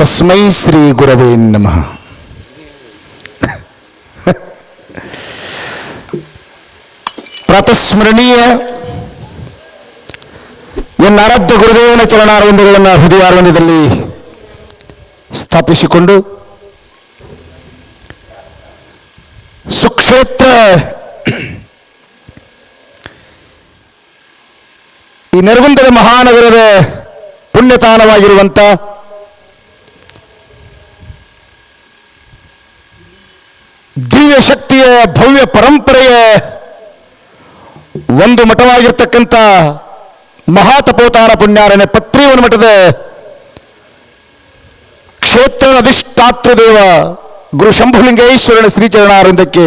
ತಸ್ಮೈ ಶ್ರೀ ಗುರವೇ ನಮಃ ಪ್ರಾತಸ್ಮರಣೀಯ ಎನ್ನ ಆರಾಧ್ಯ ಗುರುದೇವನ ಚರಣಾರವಿಂದಗಳನ್ನು ಹೃದಯಾರವಿಂದದಲ್ಲಿ ಸ್ಥಾಪಿಸಿಕೊಂಡು ಸುಕ್ಷೇತ್ರ ಈ ನೆರಗುಂದದ ಮಹಾನಗರದ ಪುಣ್ಯತಾಣವಾಗಿರುವಂಥ ದಿವ್ಯ ಶಕ್ತಿಯ ಭವ್ಯ ಪರಂಪರೆಯ ಒಂದು ಮಠವಾಗಿರ್ತಕ್ಕಂಥ ಮಹಾತಪೋತಾರ ಪುಣ್ಯಾರಣ್ಯ ಪತ್ರಿವನ ಮಠದ ಕ್ಷೇತ್ರ ಅಧಿಷ್ಠಾತೃ ದೇವ ಗುರು ಶಂಭುಲಿಂಗೇಶ್ವರನ ಶ್ರೀಚರಣಾರವಿಂದಕ್ಕೆ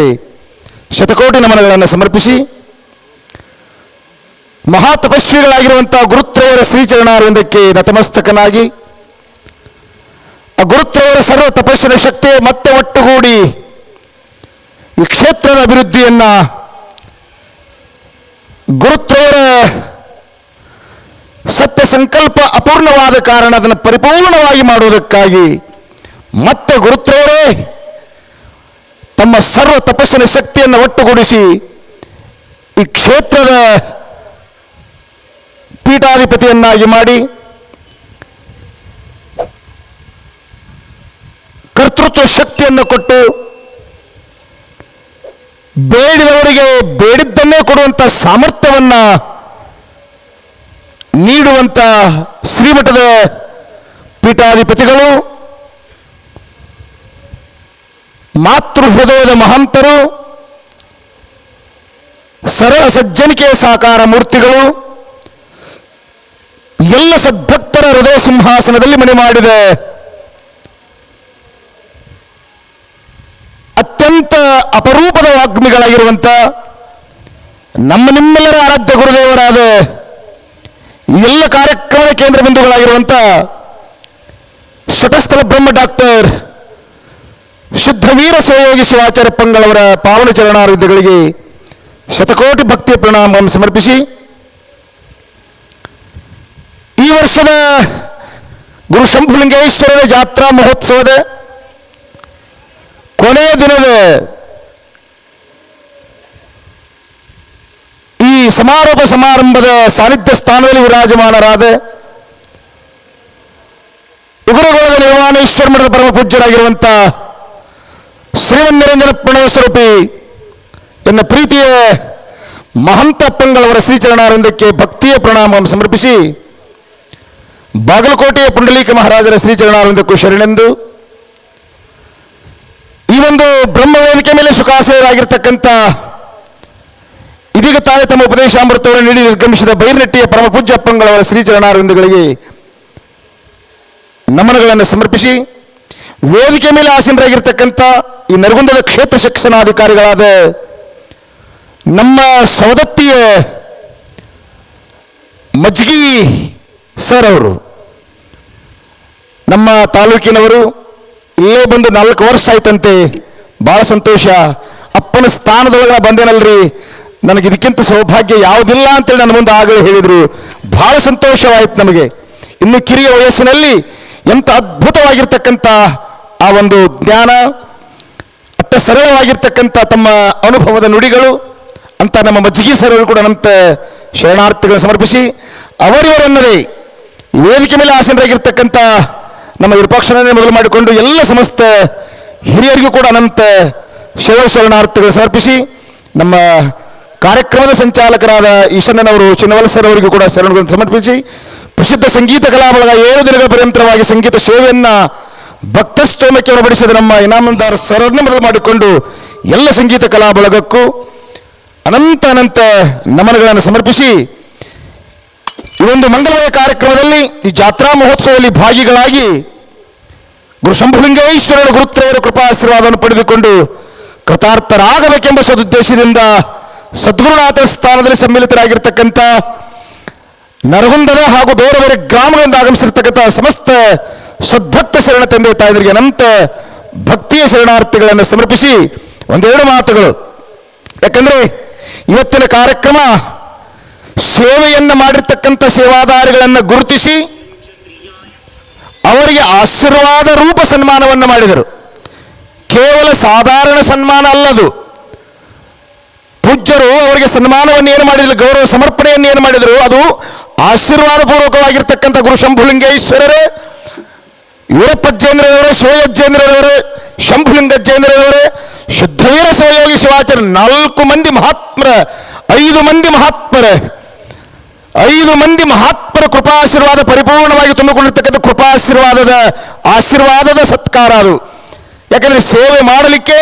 ಶತಕೋಟಿ ನಮನಗಳನ್ನು ಸಮರ್ಪಿಸಿ ಮಹಾ ತಪಸ್ವಿಗಳಾಗಿರುವಂತಹ ಗುರುತ್ರಯರ ಶ್ರೀಚರಣಾರವಿಂದಕ್ಕೆ ನತಮಸ್ತಕನಾಗಿ ಆ ಗುರುತ್ರಯರ ಸರ್ವ ತಪಸ್ಸಿನ ಶಕ್ತಿ ಮತ್ತೆ ಒಟ್ಟುಗೂಡಿ ಈ ಕ್ಷೇತ್ರದ ಅಭಿವೃದ್ಧಿಯನ್ನು ಗುರುತ್ರಯರ ಸತ್ಯ ಸಂಕಲ್ಪ ಅಪೂರ್ಣವಾದ ಕಾರಣ ಅದನ್ನು ಪರಿಪೂರ್ಣವಾಗಿ ಮಾಡುವುದಕ್ಕಾಗಿ ಮತ್ತೆ ಗುರುತ್ರಯರೇ ತಮ್ಮ ಸರ್ವ ತಪಸ್ಸಿನ ಶಕ್ತಿಯನ್ನು ಒಟ್ಟುಗೂಡಿಸಿ ಈ ಕ್ಷೇತ್ರದ ಪೀಠಾಧಿಪತಿಯನ್ನಾಗಿ ಮಾಡಿ ಕರ್ತೃತ್ವ ಶಕ್ತಿಯನ್ನು ಕೊಟ್ಟು ಬೇಡಿದವರಿಗೆ ಬೇಡಿದ್ದನ್ನೇ ಕೊಡುವಂತ ಸಾಮರ್ಥ್ಯವನ್ನ ನೀಡುವಂತ ಶ್ರೀಮಠದ ಪೀಠಾಧಿಪತಿಗಳು ಮಾತೃ ಹೃದಯದ ಮಹಂತರು, ಸರಳ ಸಜ್ಜನಿಕೆಯ ಸಾಕಾರ ಮೂರ್ತಿಗಳು, ಎಲ್ಲ ಸದ್ಭಕ್ತರ ಹೃದಯ ಸಿಂಹಾಸನದಲ್ಲಿ ಮನೆ ಮಾಡಿದ ಅತ್ಯಂತ ಅಪರೂಪದ ವಾಗ್ಮಿಗಳಾಗಿರುವಂಥ ನಮ್ಮ ನಿಮ್ಮೆಲ್ಲರ ಆರಾಧ್ಯ ಗುರುದೇವರಾದ ಎಲ್ಲ ಕಾರ್ಯಕ್ರಮದ ಕೇಂದ್ರ ಬಿಂದುಗಳಾಗಿರುವಂಥ ಶಟಸ್ಥಲ ಬ್ರಹ್ಮ ಡಾಕ್ಟರ್ ಶುದ್ಧ ವೀರ ಆಚಾರ್ಯ ಶಿವಾಚಾರ್ಯ ಪಂಗಳವರ ಪಾವನ ಚರಣಾರವಿದ್ಯಗಳಿಗೆ ಶತಕೋಟಿ ಭಕ್ತಿಯ ಪ್ರಣಾಮವನ್ನು ಸಮರ್ಪಿಸಿ, ಈ ವರ್ಷದ ಗುರು ಶಂಭುಲಿಂಗೇಶ್ವರರ ಜಾತ್ರಾ ಮಹೋತ್ಸವದ ಕೊನೆಯ ದಿನದ ಈ ಸಮಾರೋಪ ಸಮಾರಂಭದ ಸಾನ್ನಿಧ್ಯ ಸ್ಥಾನದಲ್ಲಿ ವಿರಾಜಮಾನರಾದ ಉಗುರಗೋಳದ ನಿರ್ವಾಣೇಶ್ವರ ಮಠದ ಪರಮ ಪೂಜ್ಯರಾಗಿರುವಂಥ ಶ್ರೀಮನ್ನಿರಂಜನ ಪ್ರಣವ ಸ್ವರೂಪಿ ತನ್ನ ಪ್ರೀತಿಯ ಮಹಂತಪ್ಪಂಗಳವರ ಶ್ರೀಚರಣಾರಂದಕ್ಕೆ ಭಕ್ತಿಯ ಪ್ರಣಾಮವನ್ನು ಸಮರ್ಪಿಸಿ ಬಾಗಲಕೋಟೆಯ ಪುಂಡಲೀಕ ಮಹಾರಾಜರ ಶ್ರೀಚರಣಾನಂದಕ್ಕೂ ಶರಣೆಂದು ಒಂದು ಬ್ರಹ್ಮ ವೇದಿಕೆ ಮೇಲೆ ಸುಖಾಸರಾಗಿರ್ತಕ್ಕಂಥ ಇದೀಗ ತಾನೇ ತಮ್ಮ ಉಪದೇಶ ಉಪದೇಶಾಮೃತವನ್ನು ನೀಡಿ ನಿರ್ಗಮಿಸಿದ ಬೈರ್ನಟ್ಟಿಯ ಪರಮ ಪೂಜ್ಯ ಅಪ್ಪಂಗಳವರ ಶ್ರೀಚರಣಾರವಿಂದಗಳಿಗೆ ನಮನಗಳನ್ನು ಸಮರ್ಪಿಸಿ, ವೇದಿಕೆ ಮೇಲೆ ಆಸೀನರಾಗಿರ್ತಕ್ಕಂಥ ಈ ನರಗುಂದದ ಕ್ಷೇತ್ರ ಶಿಕ್ಷಣಾಧಿಕಾರಿಗಳಾದ ನಮ್ಮ ಸವದತ್ತಿಯ ಮಜ್ಗಿ ಸರ್ ಅವರು, ನಮ್ಮ ತಾಲೂಕಿನವರು ಇಲ್ಲೇ ಬಂದು ನಾಲ್ಕು ವರ್ಷ ಆಯ್ತಂತೆ. ಬಹಳ ಸಂತೋಷ. ಅಪ್ಪನ ಸ್ಥಾನದೊಳಗೆ ಬಂದೇನಲ್ರಿ. ನನಗೆ ಇದಕ್ಕಿಂತ ಸೌಭಾಗ್ಯ ಯಾವುದಿಲ್ಲ ಅಂತೇಳಿ ನನ್ನ ಮುಂದೆ ಆಗಲೇ ಹೇಳಿದರು. ಬಹಳ ಸಂತೋಷವಾಯಿತು ನಮಗೆ. ಇನ್ನು ಕಿರಿಯ ವಯಸ್ಸಿನಲ್ಲಿ ಎಂಥ ಅದ್ಭುತವಾಗಿರ್ತಕ್ಕಂಥ ಆ ಒಂದು ಜ್ಞಾನ ಅಟ್ಟ ಸರಳವಾಗಿರ್ತಕ್ಕಂಥ ತಮ್ಮ ಅನುಭವದ ನುಡಿಗಳು, ಅಂತ ನಮ್ಮ ಮಜ್ಜಿಗೆ ಸರ್ವರು ಕೂಡ ನಂತ ಶರಣಾರ್ಥಿಗಳನ್ನು ಸಮರ್ಪಿಸಿ ಅವರಿವರನ್ನದೇ ವೇದಿಕೆ ಮೇಲೆ ಆಸೀನರಾಗಿರ್ತಕ್ಕಂಥ ನಮ್ಮ ವಿರೂಪಾಕ್ಷರನ್ನೇ ಮೊದಲು ಮಾಡಿಕೊಂಡು ಎಲ್ಲ ಸಮಸ್ತ ಹಿರಿಯರಿಗೂ ಕೂಡ ಅನಂತ ಶರಣಾರ್ಥಿಗಳು ಸಮರ್ಪಿಸಿ ನಮ್ಮ ಕಾರ್ಯಕ್ರಮದ ಸಂಚಾಲಕರಾದ ಈಶಣ್ಣನವರು ಚಿನ್ನವಲಸರ್ ಅವರಿಗೂ ಕೂಡ ಶರಣಗಳನ್ನು ಸಮರ್ಪಿಸಿ ಪ್ರಸಿದ್ಧ ಸಂಗೀತ ಕಲಾಬಳಗ ಏಳು ದಿನಗಳ ಪರ್ಯಂತರವಾಗಿ ಸಂಗೀತ ಸೇವೆಯನ್ನು ಭಕ್ತಸ್ತೋಮಕ್ಕೆ ಒಳಪಡಿಸಿದ ನಮ್ಮ ಇನಾಮದಾರ್ ಸರ್ವನ್ನೇ ಮೊದಲು ಮಾಡಿಕೊಂಡು ಎಲ್ಲ ಸಂಗೀತ ಕಲಾ ಬಳಗಕ್ಕೂ ಅನಂತ ಅನಂತ ನಮನಗಳನ್ನು ಸಮರ್ಪಿಸಿ ಈ ಒಂದು ಮಂಗಳಮಯ ಕಾರ್ಯಕ್ರಮದಲ್ಲಿ ಈ ಜಾತ್ರಾ ಮಹೋತ್ಸವದಲ್ಲಿ ಭಾಗಿಗಳಾಗಿ ಗುರು ಶಂಭುಲಿಂಗೇಶ್ವರರ ಗುರುತ್ರಯರ ಕೃಪಾಶೀರ್ವಾದವನ್ನು ಪಡೆದುಕೊಂಡು ಕೃತಾರ್ಥರಾಗಬೇಕೆಂಬ ಸದುದ್ದೇಶದಿಂದ ಸದ್ಗುರುನಾಥರ ಸ್ಥಾನದಲ್ಲಿ ಸಮ್ಮಿಲಿತರಾಗಿರ್ತಕ್ಕಂಥ ನರಗುಂದದ ಹಾಗೂ ಬೇರೆ ಬೇರೆ ಗ್ರಾಮಗಳಿಂದ ಆಗಮಿಸಿರ್ತಕ್ಕಂಥ ಸಮಸ್ತ ಸದ್ಭಕ್ತ ಶರಣ ತಂದೆ ತಾಯಂದರಿಗೆ ಅನಂತ ಭಕ್ತಿಯ ಶರಣಾರ್ಥಿಗಳನ್ನು ಸಮರ್ಪಿಸಿ ಒಂದೆರಡು ಮಾತುಗಳು. ಯಾಕಂದ್ರೆ ಇವತ್ತಿನ ಕಾರ್ಯಕ್ರಮ ಸೇವೆಯನ್ನು ಮಾಡಿರ್ತಕ್ಕಂಥ ಸೇವಾದಾರಿಗಳನ್ನು ಗುರುತಿಸಿ ಅವರಿಗೆ ಆಶೀರ್ವಾದ ರೂಪ ಸನ್ಮಾನವನ್ನು ಮಾಡಿದರು. ಕೇವಲ ಸಾಧಾರಣ ಸನ್ಮಾನ ಅಲ್ಲದು. ಪೂಜ್ಯರು ಅವರಿಗೆ ಸನ್ಮಾನವನ್ನು ಏನು ಮಾಡಿದ್ರು, ಗೌರವ ಸಮರ್ಪಣೆಯನ್ನು ಏನು ಮಾಡಿದರು, ಅದು ಆಶೀರ್ವಾದ ಪೂರ್ವಕವಾಗಿರ್ತಕ್ಕಂಥ ಗುರು ಶಂಭುಲಿಂಗೇಶ್ವರರೇ ವೀರಪ್ಪಜ್ಜೇಂದ್ರರವರೇ ಶಿವಯಜ್ಜೇಂದ್ರರವರೇ ಶಂಭುಲಿಂಗಜ್ಜೇಂದ್ರರವರೇ ಶುದ್ಧವೀರ ಶಿವಯೋಗಿ ಶಿವಾಚಾರ್ಯ ನಾಲ್ಕು ಮಂದಿ ಮಹಾತ್ಮರ, ಐದು ಮಂದಿ ಮಹಾತ್ಮರ ಐದು ಮಂದಿ ಮಹಾತ್ಮರ ಕೃಪಾಶೀರ್ವಾದ ಪರಿಪೂರ್ಣವಾಗಿ ತುಂಬಿಕೊಂಡಿರ್ತಕ್ಕಂಥ ಕೃಪಾಶೀರ್ವಾದದ ಆಶೀರ್ವಾದದ ಸತ್ಕಾರ ಅದು. ಯಾಕಂದರೆ ಸೇವೆ ಮಾಡಲಿಕ್ಕೆ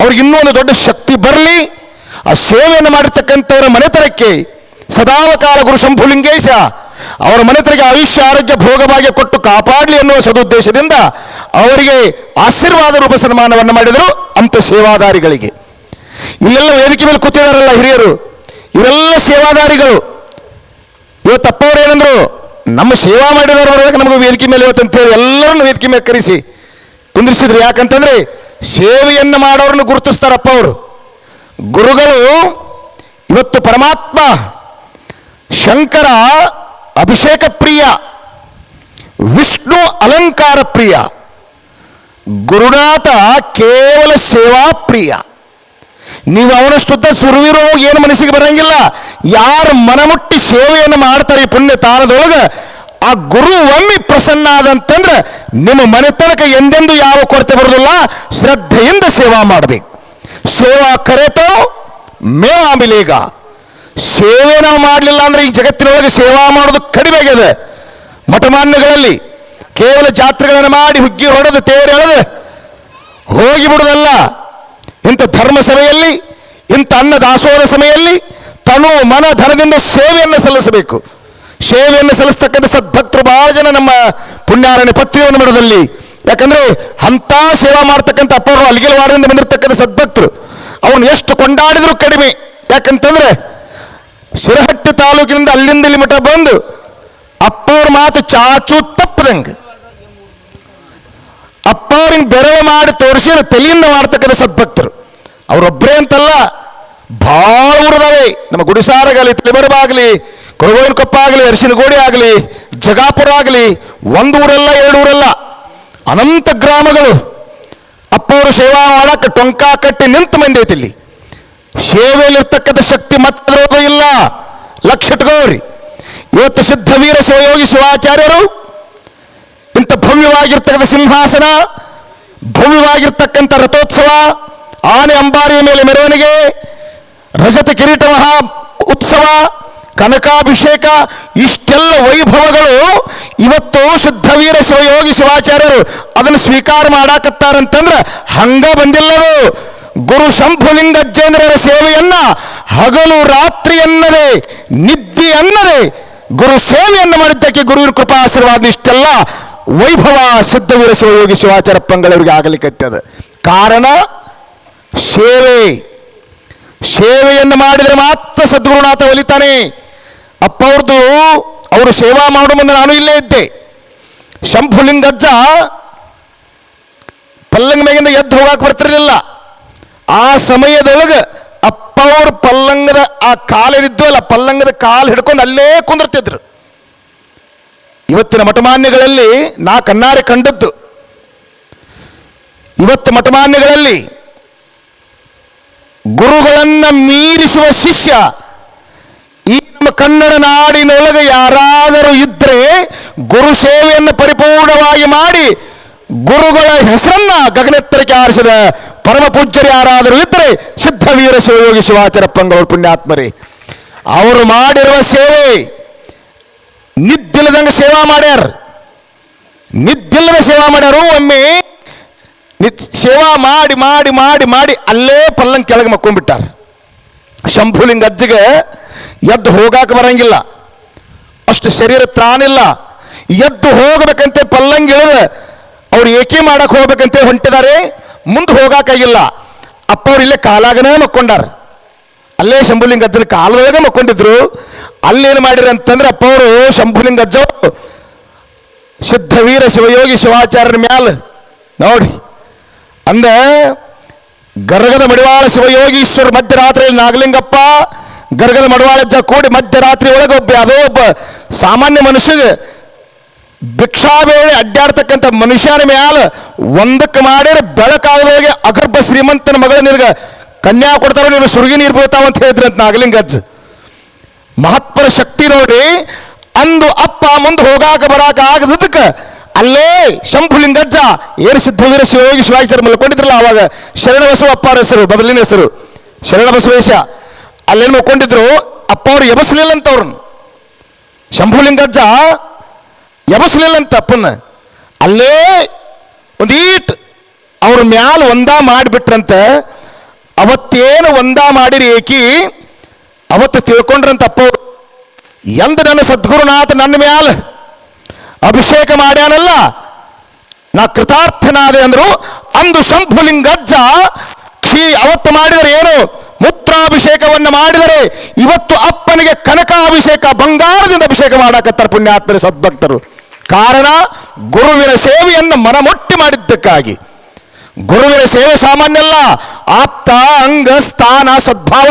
ಅವ್ರಿಗೆ ಇನ್ನೂ ಒಂದು ದೊಡ್ಡ ಶಕ್ತಿ ಬರಲಿ. ಆ ಸೇವೆಯನ್ನು ಮಾಡಿರ್ತಕ್ಕಂಥವರ ಮನೆತನಕ್ಕೆ ಸದಾವಕಾಲ ಗುರು ಶಂಭುಲಿಂಗೇಶ ಅವರ ಮನೆತರಿಗೆ ಆಯುಷ್ಯ, ಆರೋಗ್ಯ ಭೋಗವಾಗಿ ಕೊಟ್ಟು ಕಾಪಾಡಲಿ ಎನ್ನುವ ಸದುದ್ದೇಶದಿಂದ ಅವರಿಗೆ ಆಶೀರ್ವಾದ ರೂಪ ಸನ್ಮಾನವನ್ನು ಮಾಡಿದರು ಅಂತ ಸೇವಾದಾರಿಗಳಿಗೆ. ಇಲ್ಲೆಲ್ಲ ವೇದಿಕೆ ಮೇಲೆ ಕೂತಿದಾರಲ್ಲ ಹಿರಿಯರು. ಇವರೆಲ್ಲ ಸೇವಾದಾರಿಗಳು. ಇವತ್ತು ಅಪ್ಪವ್ರು ಏನಂದ್ರು, ನಮ್ಮ ಸೇವಾ ಮಾಡಿದವರು ಬರುವಾಗ ನಮಗೆ ವೇದಿಕೆ ಮೇಲೆ ಇವತ್ತು ಅಂತೇಳಿ ಎಲ್ಲರನ್ನು ವೇದಿಕೆ ಮೇಲೆ ಕರೆಸಿ. ಕುಂದಿರಿಸಿದ್ರು. ಯಾಕಂತಂದ್ರೆ ಸೇವೆಯನ್ನು ಮಾಡೋರನ್ನು ಗುರುತಿಸ್ತಾರಪ್ಪ ಅವರು ಗುರುಗಳು ಇವತ್ತು ಪರಮಾತ್ಮ, ಶಂಕರ, ಅಭಿಷೇಕ ಪ್ರಿಯ, ವಿಷ್ಣು ಅಲಂಕಾರ ಪ್ರಿಯ, ಗುರುನಾಥ ಕೇವಲ ಸೇವಾ ಪ್ರಿಯ. ನೀವು ಅವನಷ್ಟುದ್ದ ಸುರುವಿರೋ ಏನು ಮನಸ್ಸಿಗೆ ಬರಂಗಿಲ್ಲ. ಯಾರು ಮನಮುಟ್ಟಿ ಸೇವೆಯನ್ನು ಮಾಡ್ತಾರೆ ಈ ಪುಣ್ಯ ತಾಣದೊಳಗೆ, ಆ ಗುರು ಒಮ್ಮೆ ಪ್ರಸನ್ನ ಆದಂತಂದ್ರೆ ನಿಮ್ಮ ಮನೆತನಕ ಎಂದೆಂದು ಯಾವ ಕೊರತೆ ಬರೋದಿಲ್ಲ. ಶ್ರದ್ಧೆಯಿಂದ ಸೇವಾ ಮಾಡಬೇಕು. ಸೇವಾ ಕರೆತೋ ಮೇವಾ ಬಿಲೇಗ ಸೇವೆ ಮಾಡಲಿಲ್ಲ ಅಂದ್ರೆ ಈ ಜಗತ್ತಿನೊಳಗೆ ಸೇವಾ ಮಾಡೋದು ಕಡಿಮೆ ಆಗಿದೆ ಮಠಮಾನ್ಯಗಳಲ್ಲಿ ಕೇವಲ ಜಾತ್ರೆಗಳನ್ನು ಮಾಡಿ ಹುಗ್ಗಿ ಹೊಡೆದು ತೇರು ಎಳೆದು ಹೋಗಿ ಇಂಥ ಧರ್ಮ ಸಭೆಯಲ್ಲಿ, ಇಂಥ ಅನ್ನ ದಾಸೋಹದ ಸಮಯದಲ್ಲಿ ತನು ಮನ ಧನದಿಂದ ಸೇವೆಯನ್ನು ಸಲ್ಲಿಸಬೇಕು. ಸೇವೆಯನ್ನು ಸಲ್ಲಿಸ್ತಕ್ಕಂಥ ಸದ್ಭಕ್ತರು ಬಹಳ ಜನ ನಮ್ಮ ಪುಣ್ಯಾರಣ್ಯ ಪತ್ರಿಯನ್ನು ಮಠದಲ್ಲಿ ಯಾಕಂದರೆ ಅಂಥ ಸೇವಾ ಮಾಡ್ತಕ್ಕಂಥ ಅಲ್ಲಿಗೆ ಅಲಿಗೆಲವಾಡದಿಂದ ಬಂದಿರತಕ್ಕಂಥ ಸದ್ಭಕ್ತರು, ಅವನು ಎಷ್ಟು ಕೊಂಡಾಡಿದ್ರು ಕಡಿಮೆ. ಯಾಕಂತಂದ್ರೆ ಶಿರಹಟ್ಟಿ ತಾಲೂಕಿನಿಂದ ಅಲ್ಲಿಂದ ಇಲ್ಲಿ ಮಠ ಬಂದು ಅಪ್ಪವ್ರ ಮಾತು ಚಾಚು ತಪ್ಪದಂಗೆ. ಅಪ್ಪವ್ರಿಗೆ ಬೆರಳು ಮಾಡಿ ತೋರಿಸಿ ತಲೆಯಿಂದ ಮಾಡ್ತಕ್ಕಂಥ ಸದ್ಭಕ್ತರು ಅವರೊಬ್ಬರೇ ಅಂತಲ್ಲ, ಭಾಳ ಊರದವೆ. ನಮ್ಮ ಗುಡಿಸಾರಾಗಲಿ ತಲೆಬರಬಾಗಲಿ ಕೊಪ್ಪ ಆಗಲಿ ಅರಿಶಿನಗೋಡಿ ಆಗಲಿ, ಜಗಾಪುರ ಆಗಲಿ, ಒಂದು ಊರಲ್ಲ, ಎರಡು ಊರಲ್ಲ, ಅನಂತ ಗ್ರಾಮಗಳು. ಅಪ್ಪವರು ಸೇವಾ ಮಾಡಕ್ಕೆ ಟೊಂಕ ಕಟ್ಟಿ ನಿಂತು ಮಂದಿ ಐತಿ ಇಲ್ಲಿ. ಸೇವೆಯಲ್ಲಿರ್ತಕ್ಕಂಥ ಶಕ್ತಿ ಮತ್ತೆ ಇಲ್ಲ. ಲಕ್ಷ ಇಟ್ಕೋರಿ ಇವತ್ತು ಸಿದ್ಧವೀರ ಶಿವಯೋಗಿ ಶಿವಾಚಾರ್ಯರು ಇಂಥ ಭವ್ಯವಾಗಿರ್ತಕ್ಕಂಥ ಸಿಂಹಾಸನ, ಭವ್ಯವಾಗಿರ್ತಕ್ಕಂಥ ರಥೋತ್ಸವ, ಆನೆ ಅಂಬಾರಿಯ ಮೇಲೆ ಮೆರವಣಿಗೆ, ರಜತ ಕಿರೀಟ ಮಹಾ ಉತ್ಸವ, ಕನಕಾಭಿಷೇಕ, ಇಷ್ಟೆಲ್ಲ ವೈಭವಗಳು ಇವತ್ತು ಶುದ್ಧವೀರ ಶಿವಯೋಗಿ ಶಿವಾಚಾರ್ಯರು ಅದನ್ನು ಸ್ವೀಕಾರ ಮಾಡಾಕತ್ತಾರಂತಂದ್ರೆ ಹಂಗ ಬಂದಿಲ್ಲದು ಗುರು ಶಂಭುಲಿಂಗಜ್ಜೇಂದ್ರರ ಸೇವೆಯನ್ನ ಹಗಲು ರಾತ್ರಿ ಎನ್ನದೆ ನಿದ್ದೆ ಅನ್ನದೆ ಗುರು ಸೇವೆಯನ್ನು ಮಾಡಿದ್ದಕ್ಕೆ ಗುರುವಿನ ಕೃಪಾ ಆಶೀರ್ವಾದ ಇಷ್ಟೆಲ್ಲ ವೈಭವ ಸಿದ್ಧವೀರ ಶಿವಯೋಗಿ ಶಿವಾಚಾರಪ್ಪಂಗಳವರಿಗೆ ಆಗಲಿಕ್ಕತ್ತದ ಕಾರಣ, ಸೇವೆ. ಸೇವೆಯನ್ನು ಮಾಡಿದರೆ ಮಾತ್ರ ಸದ್ಗುರುನಾಥ ಒಲಿತಾನೆ. ಅಪ್ಪ ಅವ್ರದ್ದು ಅವರು ಸೇವಾ ಮಾಡೋ ಮುಂದೆ ನಾನು ಇಲ್ಲೇ ಇದ್ದೆ. ಶಂಭುಲಿಂಗಜ್ಜ ಪಲ್ಲಂಗ ಮೇಗಿಂದ ಎದ್ದು ಹೋಗಕ್ಕೆ ಬರ್ತಿರಲಿಲ್ಲ. ಆ ಸಮಯದೊಳಗೆ ಅಪ್ಪ ಅವ್ರ ಪಲ್ಲಂಗದ ಆ ಕಾಲಿದ್ದು ಅಲ್ಲ ಪಲ್ಲಂಗದ ಕಾಲು ಹಿಡ್ಕೊಂಡು ಅಲ್ಲೇ ಕುಂದಿರ್ತಿದ್ರು. ಇವತ್ತಿನ ಮಠಮಾನ್ಯಗಳಲ್ಲಿ ನಾ ಕಣ್ಣಾರೆ ಕಂಡದ್ದು. ಇವತ್ತು ಮಠಮಾನ್ಯಗಳಲ್ಲಿ ಗುರುಗಳನ್ನು ಮೀರಿಸುವ ಶಿಷ್ಯ ಈ ನಮ್ಮ ಕನ್ನಡ ನಾಡಿನೊಳಗೆ ಯಾರಾದರೂ ಇದ್ದರೆ ಗುರು ಸೇವೆಯನ್ನು ಪರಿಪೂರ್ಣವಾಗಿ ಮಾಡಿ ಗುರುಗಳ ಹೆಸರನ್ನ ಗಗನೆತ್ತರಕ್ಕೆ ಆರಿಸಿದ ಪರಮ ಪೂಜ್ಯರು ಯಾರಾದರೂ ಇದ್ದರೆ ಸಿದ್ಧವೀರ ಶಿವಯೋಗಿ ಶಿವಾಚಾರಪ್ಪಂಗಳವರು ಪುಣ್ಯಾತ್ಮರೇ. ಅವರು ಮಾಡಿರುವ ಸೇವೆ ನಿದ್ದಿಲ್ಲದಂಗೆ ಸೇವಾ ಮಾಡ್ಯಾರ. ನಿದ್ದಿಲ್ಲದ ಸೇವಾ ಮಾಡ್ಯಾರು ಒಮ್ಮೆ ನಿತ್ ಸೇವಾ ಮಾಡಿ ಮಾಡಿ ಮಾಡಿ ಮಾಡಿ ಅಲ್ಲೇ ಪಲ್ಲಂಗ್ ಕೆಳಗೆ ಮಕ್ಕೊಂಡ್ಬಿಟ್ಟಾರ. ಶಂಭುಲಿಂಗ ಅಜ್ಜಿಗೆ ಎದ್ದು ಹೋಗಾಕ ಬರಂಗಿಲ್ಲ. ಅಷ್ಟು ಶರೀರ ತ್ರಾಣಿಲ್ಲ. ಎದ್ದು ಹೋಗಬೇಕಂತೆ ಪಲ್ಲಂಗ್ ಇಳಿದ ಅವ್ರು ಏಕೆ ಮಾಡಕ್ ಹೋಗ್ಬೇಕಂತ ಹೊಂಟಿದಾರೆ, ಮುಂದೆ ಹೋಗಾಕಾಗಿಲ್ಲ. ಅಪ್ಪ ಅವ್ರು ಇಲ್ಲೇ ಕಾಲಾಗನೇ ಮಕ್ಕೊಂಡಾರ. ಅಲ್ಲೇ ಶಂಭುಲಿಂಗ ಅಜ್ಜನ ಕಾಲದೊಳಗೆ ಮಕ್ಕೊಂಡಿದ್ರು. ಅಲ್ಲೇನು ಮಾಡಿರಿ ಅಂತಂದ್ರೆ ಅಪ್ಪ ಅವರು ಶಂಭುಲಿಂಗ ಅಜ್ಜ ಸಿದ್ಧವೀರ ಶಿವಯೋಗಿ ಶಿವಾಚಾರ್ಯರ ಮ್ಯಾಲ ನೋಡಿ. ಅಂದ ಗರ್ಗದ ಮಡಿವಾಳ ಶಿವಯೋಗೀಶ್ವರ ಮಧ್ಯರಾತ್ರಿಯಲ್ಲಿ ನಾಗಲಿಂಗಪ್ಪ, ಗರ್ಗದ ಮಡಿವಾಳಜ್ಜ ಕೂಡಿ ಮಧ್ಯರಾತ್ರಿ ಒಳಗೆ ಒಬ್ಬ ಯಾವುದೋ ಒಬ್ಬ ಸಾಮಾನ್ಯ ಮನುಷ್ಯಗೆ ಭಿಕ್ಷಾಬೇಳೆ ಅಡ್ಡಾಡ್ತಕ್ಕಂಥ ಮನುಷ್ಯನ ಮ್ಯಾಲ ಒಂದಕ್ಕೆ ಮಾಡಿರ ಬೆಳಕಾಗದೊಳಗೆ ಅಗರ್ಭ ಶ್ರೀಮಂತನ ಮಗಳ ನಿನಗೆ ಕನ್ಯಾ ಕೊಡ್ತಾರೋ ನೀವು ಸುರುಗಿ ನೀರು ಬೀಳ್ತಾವ ಅಂತ ಹೇಳಿದ್ರಂತ ನಾಗಲಿಂಗಜ್ಜ. ಮಹತ್ವರ ಶಕ್ತಿ ನೋಡಿ, ಅಂದು ಅಪ್ಪ ಮುಂದೆ ಹೋಗಾಕ ಬರಾಕ ಆಗದಕ್ಕೆ ಅಲ್ಲೇ ಶಂಭುಲಿಂಗಜ್ಜ ಏನು ಸಿದ್ಧವೀರ ಶಿವಯೋಗಿ ಶಿವಾಚಾರ್ಯ ಮಲ್ಕೊಂಡಿದ್ರಲ್ಲ ಅವಾಗ ಶರಣ ಬಸವ ಅಪ್ಪಾರ ಹೆಸರು, ಬದಲಿನ ಹೆಸರು, ಶರಣ ಬಸವೇಶ. ಅಲ್ಲೇನು ಮಲ್ಕೊಂಡಿದ್ರು ಅಪ್ಪ ಅವ್ರು ಎಬಸ್ಲಿಲ್ಲ ಅಂತ ಅವ್ರನ್ನ. ಶಂಭುಲಿಂಗಜ್ಜ ಎಬಸ್ಲಿಲ್ಲ ಅಂತ ಅಪ್ಪನ ಅಲ್ಲೇ ಒಂದೀಟ್ ಅವ್ರ ಮ್ಯಾಲ ಒಂದ ಮಾಡಿಬಿಟ್ರಂತೆ ಅವತ್ತೇನು ಒಂದ ಮಾಡಿರಿ ಏಕಿ? ಅವತ್ತು ತಿಳ್ಕೊಂಡ್ರಂತ ಅಪ್ಪ. ಎಂದ ನನ್ನ ಸದ್ಗುರುನಾಥ ನನ್ನ ಮ್ಯಾಲ ಅಭಿಷೇಕ ಮಾಡ್ಯಾನಲ್ಲ, ನಾ ಕೃತಾರ್ಥನಾದೆ ಅಂದ್ರು, ಅಂದು ಸಂಪುಲಿಂಗಜ್ಜ ಕ್ಷೀ, ಅವತ್ತು ಮಾಡಿದರೆ ಏನು? ಮೂತ್ರಾಭಿಷೇಕವನ್ನು ಮಾಡಿದರೆ, ಇವತ್ತು ಅಪ್ಪನಿಗೆ ಕನಕಾಭಿಷೇಕ, ಬಂಗಾರದಿಂದ ಅಭಿಷೇಕ ಮಾಡಾಕತ್ತಾರೆ ಪುಣ್ಯಾತ್ಮರ ಸದ್ಭಕ್ತರು. ಕಾರಣ, ಗುರುವಿನ ಸೇವೆಯನ್ನು ಮನಮುಟ್ಟಿ ಮಾಡಿದ್ದಕ್ಕಾಗಿ. ಗುರುವಿನ ಸೇವೆ ಸಾಮಾನ್ಯ ಅಲ್ಲ. ಆಪ್ತ, ಅಂಗ, ಸ್ಥಾನ, ಸದ್ಭಾವ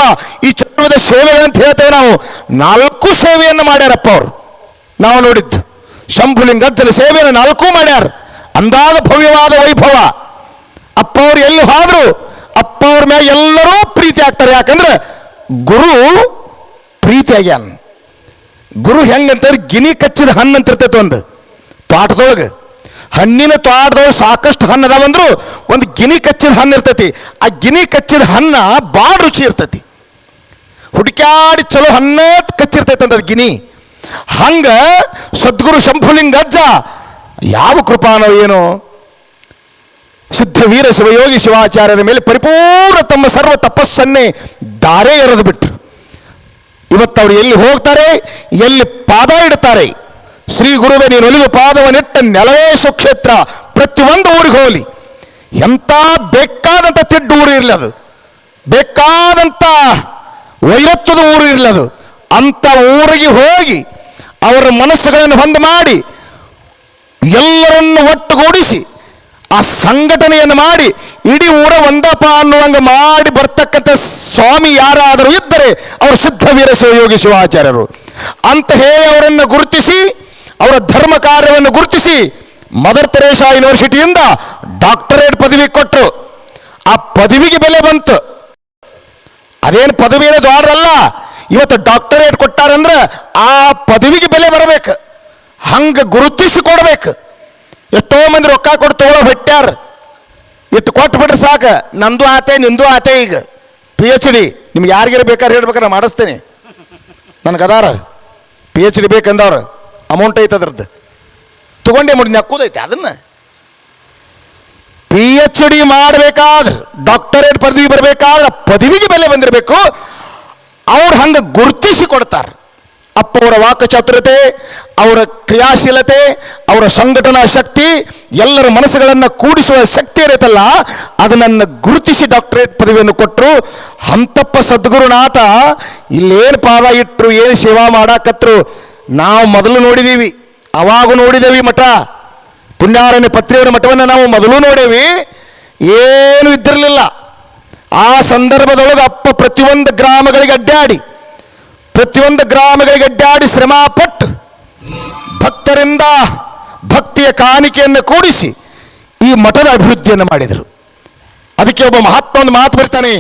ಈ ಚತುರ್ವಿಧ ಸೇವೆಗಳಂತ ಹೇಳ್ತೇವೆ ನಾವು. ನಾಲ್ಕು ಸೇವೆಯನ್ನು ಮಾಡ್ಯಾರಪ್ಪ ಅವರು. ನಾವು ನೋಡಿದ್ದು. ಶಂಭುಲಿಂಗಜ್ಜನ ಸೇವೆಯನ್ನು ನಾಲ್ಕು ಮಾಡ್ಯಾರ. ಅಂದಾಗ ಭವ್ಯವಾದ ವೈಭವ. ಅಪ್ಪ ಅವ್ರು ಎಲ್ಲಿ ಹೋದ್ರು, ಅಪ್ಪ ಅವ್ರ ಮ್ಯಾಗ ಎಲ್ಲರೂ ಪ್ರೀತಿ ಆಗ್ತಾರೆ. ಯಾಕಂದ್ರೆ ಗುರು ಪ್ರೀತಿ ಆಗ್ಯಾನ ಗುರು ಹೆಂಗಂತಂದ್ರೆ ಗಿನಿ ಕಚ್ಚಿದ ಹಣ್ಣು ಅಂತ ಇರ್ತೈತೆ ಒಂದು. ತೋಟದೊಳಗೆ. ಹಣ್ಣಿನ ತೋಟದೊಳಗೆ ಸಾಕಷ್ಟು ಹಣ್ಣು ಅದಾವಂದ್ರು ಒಂದು ಗಿನಿ ಕಚ್ಚಿದ ಹಣ್ಣು ಇರ್ತೈತಿ. ಆ ಗಿನಿ ಕಚ್ಚಿದ ಹಣ್ಣ ಭಾಳ ರುಚಿ ಇರ್ತೈತಿ. ಹುಡುಕ್ಯಾಡಿ ಚಲೋ ಹಣ್ಣ ಕಚ್ಚಿರ್ತೈತೆ ಅಂತ ಗಿನಿ ಹಂಗ ಸದ್ಗುರು ಶಂಭುಲಿಂಗಜ್ಜ ಯಾವ ಕೃಪಾನೋ ಏನೋ, ಸಿದ್ಧವೀರ ಶಿವಯೋಗಿ ಶಿವಾಚಾರ್ಯರ ಮೇಲೆ ಪರಿಪೂರ್ಣ ತಮ್ಮ ಸರ್ವ ತಪಸ್ಸನ್ನೇ ದಾರೆ ಎರೆದು ಬಿಟ್ರು. ಇವತ್ತು ಅವ್ರು ಎಲ್ಲಿ ಹೋಗ್ತಾರೆ, ಎಲ್ಲಿ ಪಾದ ಇಡ್ತಾರೆ ಶ್ರೀ ಗುರುವೇ, ನೀನು ಒಲಿದು ಪಾದವನ್ನಿಟ್ಟ ನೆಲವೇ ಸುಕ್ಷೇತ್ರ. ಪ್ರತಿಯೊಂದು ಊರಿಗೆ ಹೋಗಲಿ. ಎಂಥ ಬೇಕಾದಂಥ ತಿಡ್ಡು ಊರು ಇರಲಿ ಅದು. ಬೇಕಾದಂಥ ವೈರತ್ವದ ಊರು ಇರಲಿ ಅದು. ಅಂಥ ಊರಿಗೆ ಹೋಗಿ ಅವರ ಮನಸ್ಸುಗಳನ್ನು ಹೊಂದು ಮಾಡಿ ಎಲ್ಲರನ್ನು ಒಟ್ಟುಗೂಡಿಸಿ ಆ ಸಂಘಟನೆಯನ್ನು ಮಾಡಿ ಇಡೀ ಊರ ಒಂದಪ್ಪ ಅನ್ನುವಂಗೆ ಮಾಡಿ ಬರ್ತಕ್ಕಂಥ ಸ್ವಾಮಿ ಯಾರಾದರೂ ಇದ್ದರೆ ಅವರು ಸಿದ್ಧವೀರ ಶಿವಯೋಗಿ ಶಿವಾಚಾರ್ಯರು. ಅಂತ ಹೇಳಿ ಅವರನ್ನು ಗುರುತಿಸಿ ಅವರ ಧರ್ಮ ಕಾರ್ಯವನ್ನು ಗುರುತಿಸಿ ಮದರ್ ತೆರೇಸಾ ಯೂನಿವರ್ಸಿಟಿಯಿಂದ ಡಾಕ್ಟರೇಟ್ ಪದವಿ ಕೊಟ್ಟರು ಆ ಪದವಿಗೆ ಬೆಲೆ ಬಂತು. ಅದೇನು ಪದವಿ ಅನ್ನೋದು ದೊಡ್ಡದಲ್ಲ ಇವತ್ತು ಡಾಕ್ಟರೇಟ್ ಕೊಟ್ಟಾರಂದ್ರೆ ಆ ಪದವಿಗೆ ಬೆಲೆ ಬರಬೇಕು. ಹಂಗೆ ಗುರುತಿಸಿ ಕೊಡ್ಬೇಕು. ಎಷ್ಟೋ ಮಂದಿ ರೊಕ್ಕ ಕೊಟ್ಟು ತಗೊಳ್ಳೋ ಹೊಟ್ಯಾರ. ಇಟ್ಟು ಕೊಟ್ಟು ಬಿಟ್ರೆ ಸಾಕು. ನಂದು ಆತೆ, ನಿಂದು ಆತೆ ಈಗ. ಪಿ ಎಚ್ ಡಿ ನಿಮ್ಗೆ ಯಾರಿಗಾರ ಬೇಕಾದ್ರೆ ಹೇಳ್ಬೇಕಾರೆ ಮಾಡಿಸ್ತೇನೆ. ನನಗೆ ಅದಾರ ಪಿ ಎಚ್ ಡಿ ಬೇಕಂದವ್ರು. ಅಮೌಂಟ್ ಐತೆ ಅದ್ರದ್ದು. ತೊಗೊಂಡೆ ಮಾಡಿ ನಕ್ಕುದೈತೆ ಅದನ್ನ. ಪಿ ಎಚ್ ಡಿ ಮಾಡಬೇಕಾದ್ರೆ ಡಾಕ್ಟರೇಟ್ ಪದವಿ ಬರಬೇಕಾದ್ರೆ ಪದವಿಗೆ ಬೆಲೆ ಬಂದಿರಬೇಕು. ಅವ್ರು ಹಂಗೆ ಗುರುತಿಸಿ ಕೊಡ್ತಾರೆ. ಅಪ್ಪ ಅವರ ವಾಕಚಾತುರತೆ, ಅವರ ಕ್ರಿಯಾಶೀಲತೆ, ಅವರ ಸಂಘಟನಾ ಶಕ್ತಿ, ಎಲ್ಲರ ಮನಸ್ಸುಗಳನ್ನು ಕೂಡಿಸುವ ಶಕ್ತಿ ಇರುತ್ತಲ್ಲ ಅದನ್ನು ಗುರುತಿಸಿ ಡಾಕ್ಟರೇಟ್ ಪದವಿಯನ್ನು ಕೊಟ್ಟರು ಹಂತಪ್ಪ ಸದ್ಗುರುನಾಥ, ಇಲ್ಲೇನು ಪಾದ ಇಟ್ಟರು ಏನು ಸೇವಾ ಮಾಡಾಕತ್ರು ನಾವು ಮೊದಲು ನೋಡಿದೀವಿ. ಅವಾಗ ನೋಡಿದೇವಿ ಮಠ. ಪುಣ್ಯಾರಣ್ಯ ಪತ್ರಿಯವರ ಮಠವನ್ನು ನಾವು ಮೊದಲು ನೋಡೇವಿ. ಏನು ಇದ್ದಿರಲಿಲ್ಲ. ಆ ಸಂದರ್ಭದೊಳಗೆ ಅಪ್ಪ ಪ್ರತಿಯೊಂದು ಗ್ರಾಮಗಳಿಗೆ ಅಡ್ಡಾಡಿ, ಪ್ರತಿಯೊಂದು ಗ್ರಾಮಗಳಿಗೆ ಅಡ್ಡಾಡಿ ಶ್ರಮ ಪಟ್ಟು ಭಕ್ತರಿಂದ ಭಕ್ತಿಯ ಕಾಣಿಕೆಯನ್ನು ಕೂಡಿಸಿ ಈ ಮಠದ ಅಭಿವೃದ್ಧಿಯನ್ನು ಮಾಡಿದರು. ಅದಕ್ಕೆ ಒಬ್ಬ ಮಹಾತ್ಮ ಒಂದು ಮಾತು ಬರ್ತಾನೆ.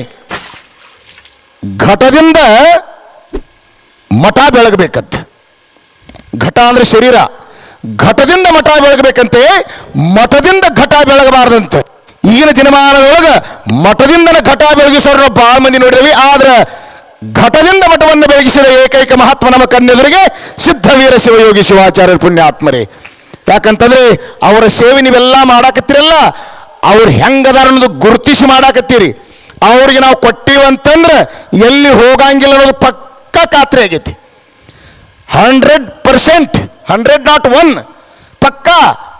ಘಟದಿಂದ ಮಠ ಬೆಳಗಬೇಕಂತ. ಘಟ ಅಂದ್ರೆ ಶರೀರ. ಘಟದಿಂದ ಮಠ ಬೆಳಗಬೇಕಂತೆ, ಮಠದಿಂದ ಘಟ ಬೆಳಗಬಾರದಂತೆ. ಈಗಿನ ದಿನಮಾನದೊಳಗೆ ಮಠದಿಂದ ಘಟ ಬೆಳಗಿಸೋರು ನಾವು ಭಾಳ ಮಂದಿ ನೋಡಿದ್ವಿ. ಆದ್ರೆ ಘಟದಿಂದ ಮಠವನ್ನು ಬೆಳಗಿಸಿದ ಏಕೈಕ ಮಹಾತ್ಮ ನಮ್ಮ ಕಣ್ಣೆದುರಿಗೆ ಸಿದ್ಧವೀರ ಶಿವಯೋಗಿ ಶಿವಾಚಾರ್ಯರ ಪುಣ್ಯಾತ್ಮರೇ. ಯಾಕಂತಂದ್ರೆ ಅವರ ಸೇವೆ ನೀವೆಲ್ಲ ಮಾಡಾಕತ್ತಿರಲ್ಲ, ಅವ್ರು ಹೆಂಗದಾರ ಅನ್ನೋದು ಗುರುತಿಸಿ ಮಾಡಾಕತ್ತೀರಿ. ಅವ್ರಿಗೆ ನಾವು ಕೊಟ್ಟೀವಂತಂದ್ರೆ ಎಲ್ಲಿ ಹೋಗಂಗಿಲ್ಲ ಅನ್ನೋದು ಪಕ್ಕ ಖಾತ್ರಿ ಆಗೈತಿ. Hundred percent. Hundred not one. ಪಕ್ಕ,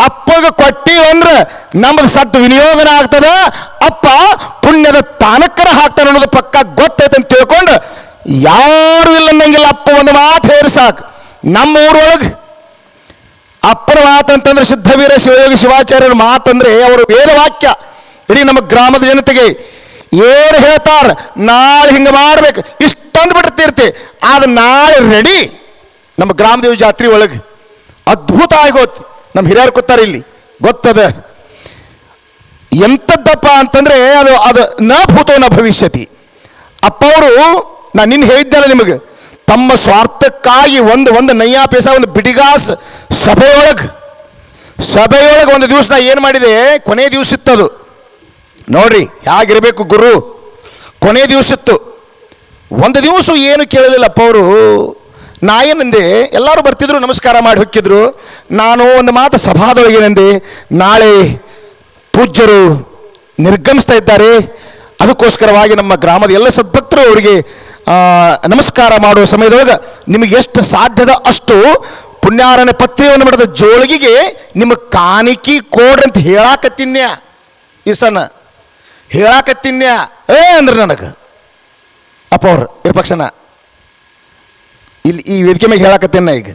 ಅಪ್ಪಗೆ ಕೊಟ್ಟಿವಿ ಅಂದ್ರೆ ನಮ್ಮದು ಸತ್ತು ವಿನಿಯೋಗನ ಆಗ್ತದ. ಅಪ್ಪ ಪುಣ್ಯದ ತಾನಕ್ಕರ ಹಾಕ್ತಾನೆ ಅನ್ನೋದು ಪಕ್ಕ ಗೊತ್ತೈತೆ ಅಂತ ತಿಳ್ಕೊಂಡು ಯಾರು ಇಲ್ಲ ಅನ್ನಂಗಿಲ್ಲ, ಅಪ್ಪ ಒಂದು ಮಾತು ಹೇರಿ ಸಾಕು. ನಮ್ಮ ಊರೊಳಗೆ ಅಪ್ಪನ ಮಾತಂತಂದ್ರೆ ಸಿದ್ಧವೀರ ಶಿವಯೋಗಿ ಶಿವಾಚಾರ್ಯರ ಮಾತಂದ್ರೆ ಅವರು ವೇದವಾಕ್ಯ. ಇಡೀ ನಮ್ಮ ಗ್ರಾಮದ ಜನತೆಗೆ ಏನು ಹೇಳ್ತಾರೆ? ನಾಳೆ ಹಿಂಗೆ ಮಾಡ್ಬೇಕು. ಇಷ್ಟೊಂದು ಬಿಡ್ತಿರ್ತಿ ಆದ್ರೆ ನಾಳೆ ರೆಡಿ ನಮ್ಮ ಗ್ರಾಮದೇವಿ ಜಾತ್ರೆ ಒಳಗೆ ಅದ್ಭುತ ಆಗೋತ್. ನಮ್ಮ ಹಿರಿಯರು ಕೂತಾರೆ ಇಲ್ಲಿ. ಗೊತ್ತದ? ಎಂಥದ್ದಪ್ಪ ಅಂತಂದ್ರೆ ಅದು ಅದು ನ ಭೂತೋ ನ ಭವಿಷ್ಯತಿ. ಅಪ್ಪ ಅವರು, ನಾನು ನಿನ್ನ ಹೇಳಿದ್ದಲ್ಲ ನಿಮಗೆ, ತಮ್ಮ ಸ್ವಾರ್ಥಕ್ಕಾಗಿ ಒಂದು ಒಂದು ನಯ್ಯಾ ಪೇಸ, ಒಂದು ಬಿಡಿಗಾಸ್ ಸಭೆಯೊಳಗೆ ಸಭೆಯೊಳಗೆ ಒಂದು ದಿವಸ ನಾ ಏನು ಮಾಡಿದೆ? ಕೊನೆ ದಿವಸ ಇತ್ತದು ನೋಡ್ರಿ, ಹೇಗಿರಬೇಕು ಗುರು? ಕೊನೆ ದಿವಸ ಇತ್ತು. ಒಂದು ದಿವಸ ಏನು ಕೇಳಲಿಲ್ಲಪ್ಪ ಅವರು. ನಾ ಏನಂದೆ ಎಲ್ಲರೂ ಬರ್ತಿದ್ರು, ನಮಸ್ಕಾರ ಮಾಡಿ ಹೊಕ್ಕಿದ್ರು. ನಾನು ಒಂದು ಮಾತು ಸಭಾದೊಳಗೇನೆಂದೆ ನಾಳೆ ಪೂಜ್ಯರು ನಿರ್ಗಮಿಸ್ತಾ ಇದ್ದಾರೆ. ಅದಕ್ಕೋಸ್ಕರವಾಗಿ ನಮ್ಮ ಗ್ರಾಮದ ಎಲ್ಲ ಸದ್ಭಕ್ತರು ಅವರಿಗೆ ನಮಸ್ಕಾರ ಮಾಡುವ ಸಮಯದೊಳಗೆ ನಿಮಗೆ ಎಷ್ಟು ಸಾಧ್ಯದ ಅಷ್ಟು ಪುಣ್ಯಾರನ ಪತ್ರಿಯನ್ನು ಮಾಡಿದ ಜೋಳಿಗೆಗೆ ನಿಮ್ಮ ಕಾಣಿಕೆ ಕೊಡ್ರಿ ಅಂತ ಹೇಳಾಕತ್ತಿನ್ಯ ಇಸನ ಹೇಳಾಕತ್ತಿನ್ಯ ಏ, ಅಂದ್ರೆ ನನಗೆ. ಅಪ್ಪ ಅವ್ರು ಇಲ್ಲಿ ಈ ವೇದಿಕೆ ಮೇಲೆ ಹೇಳಕತ್ತೇನೆ ಈಗ.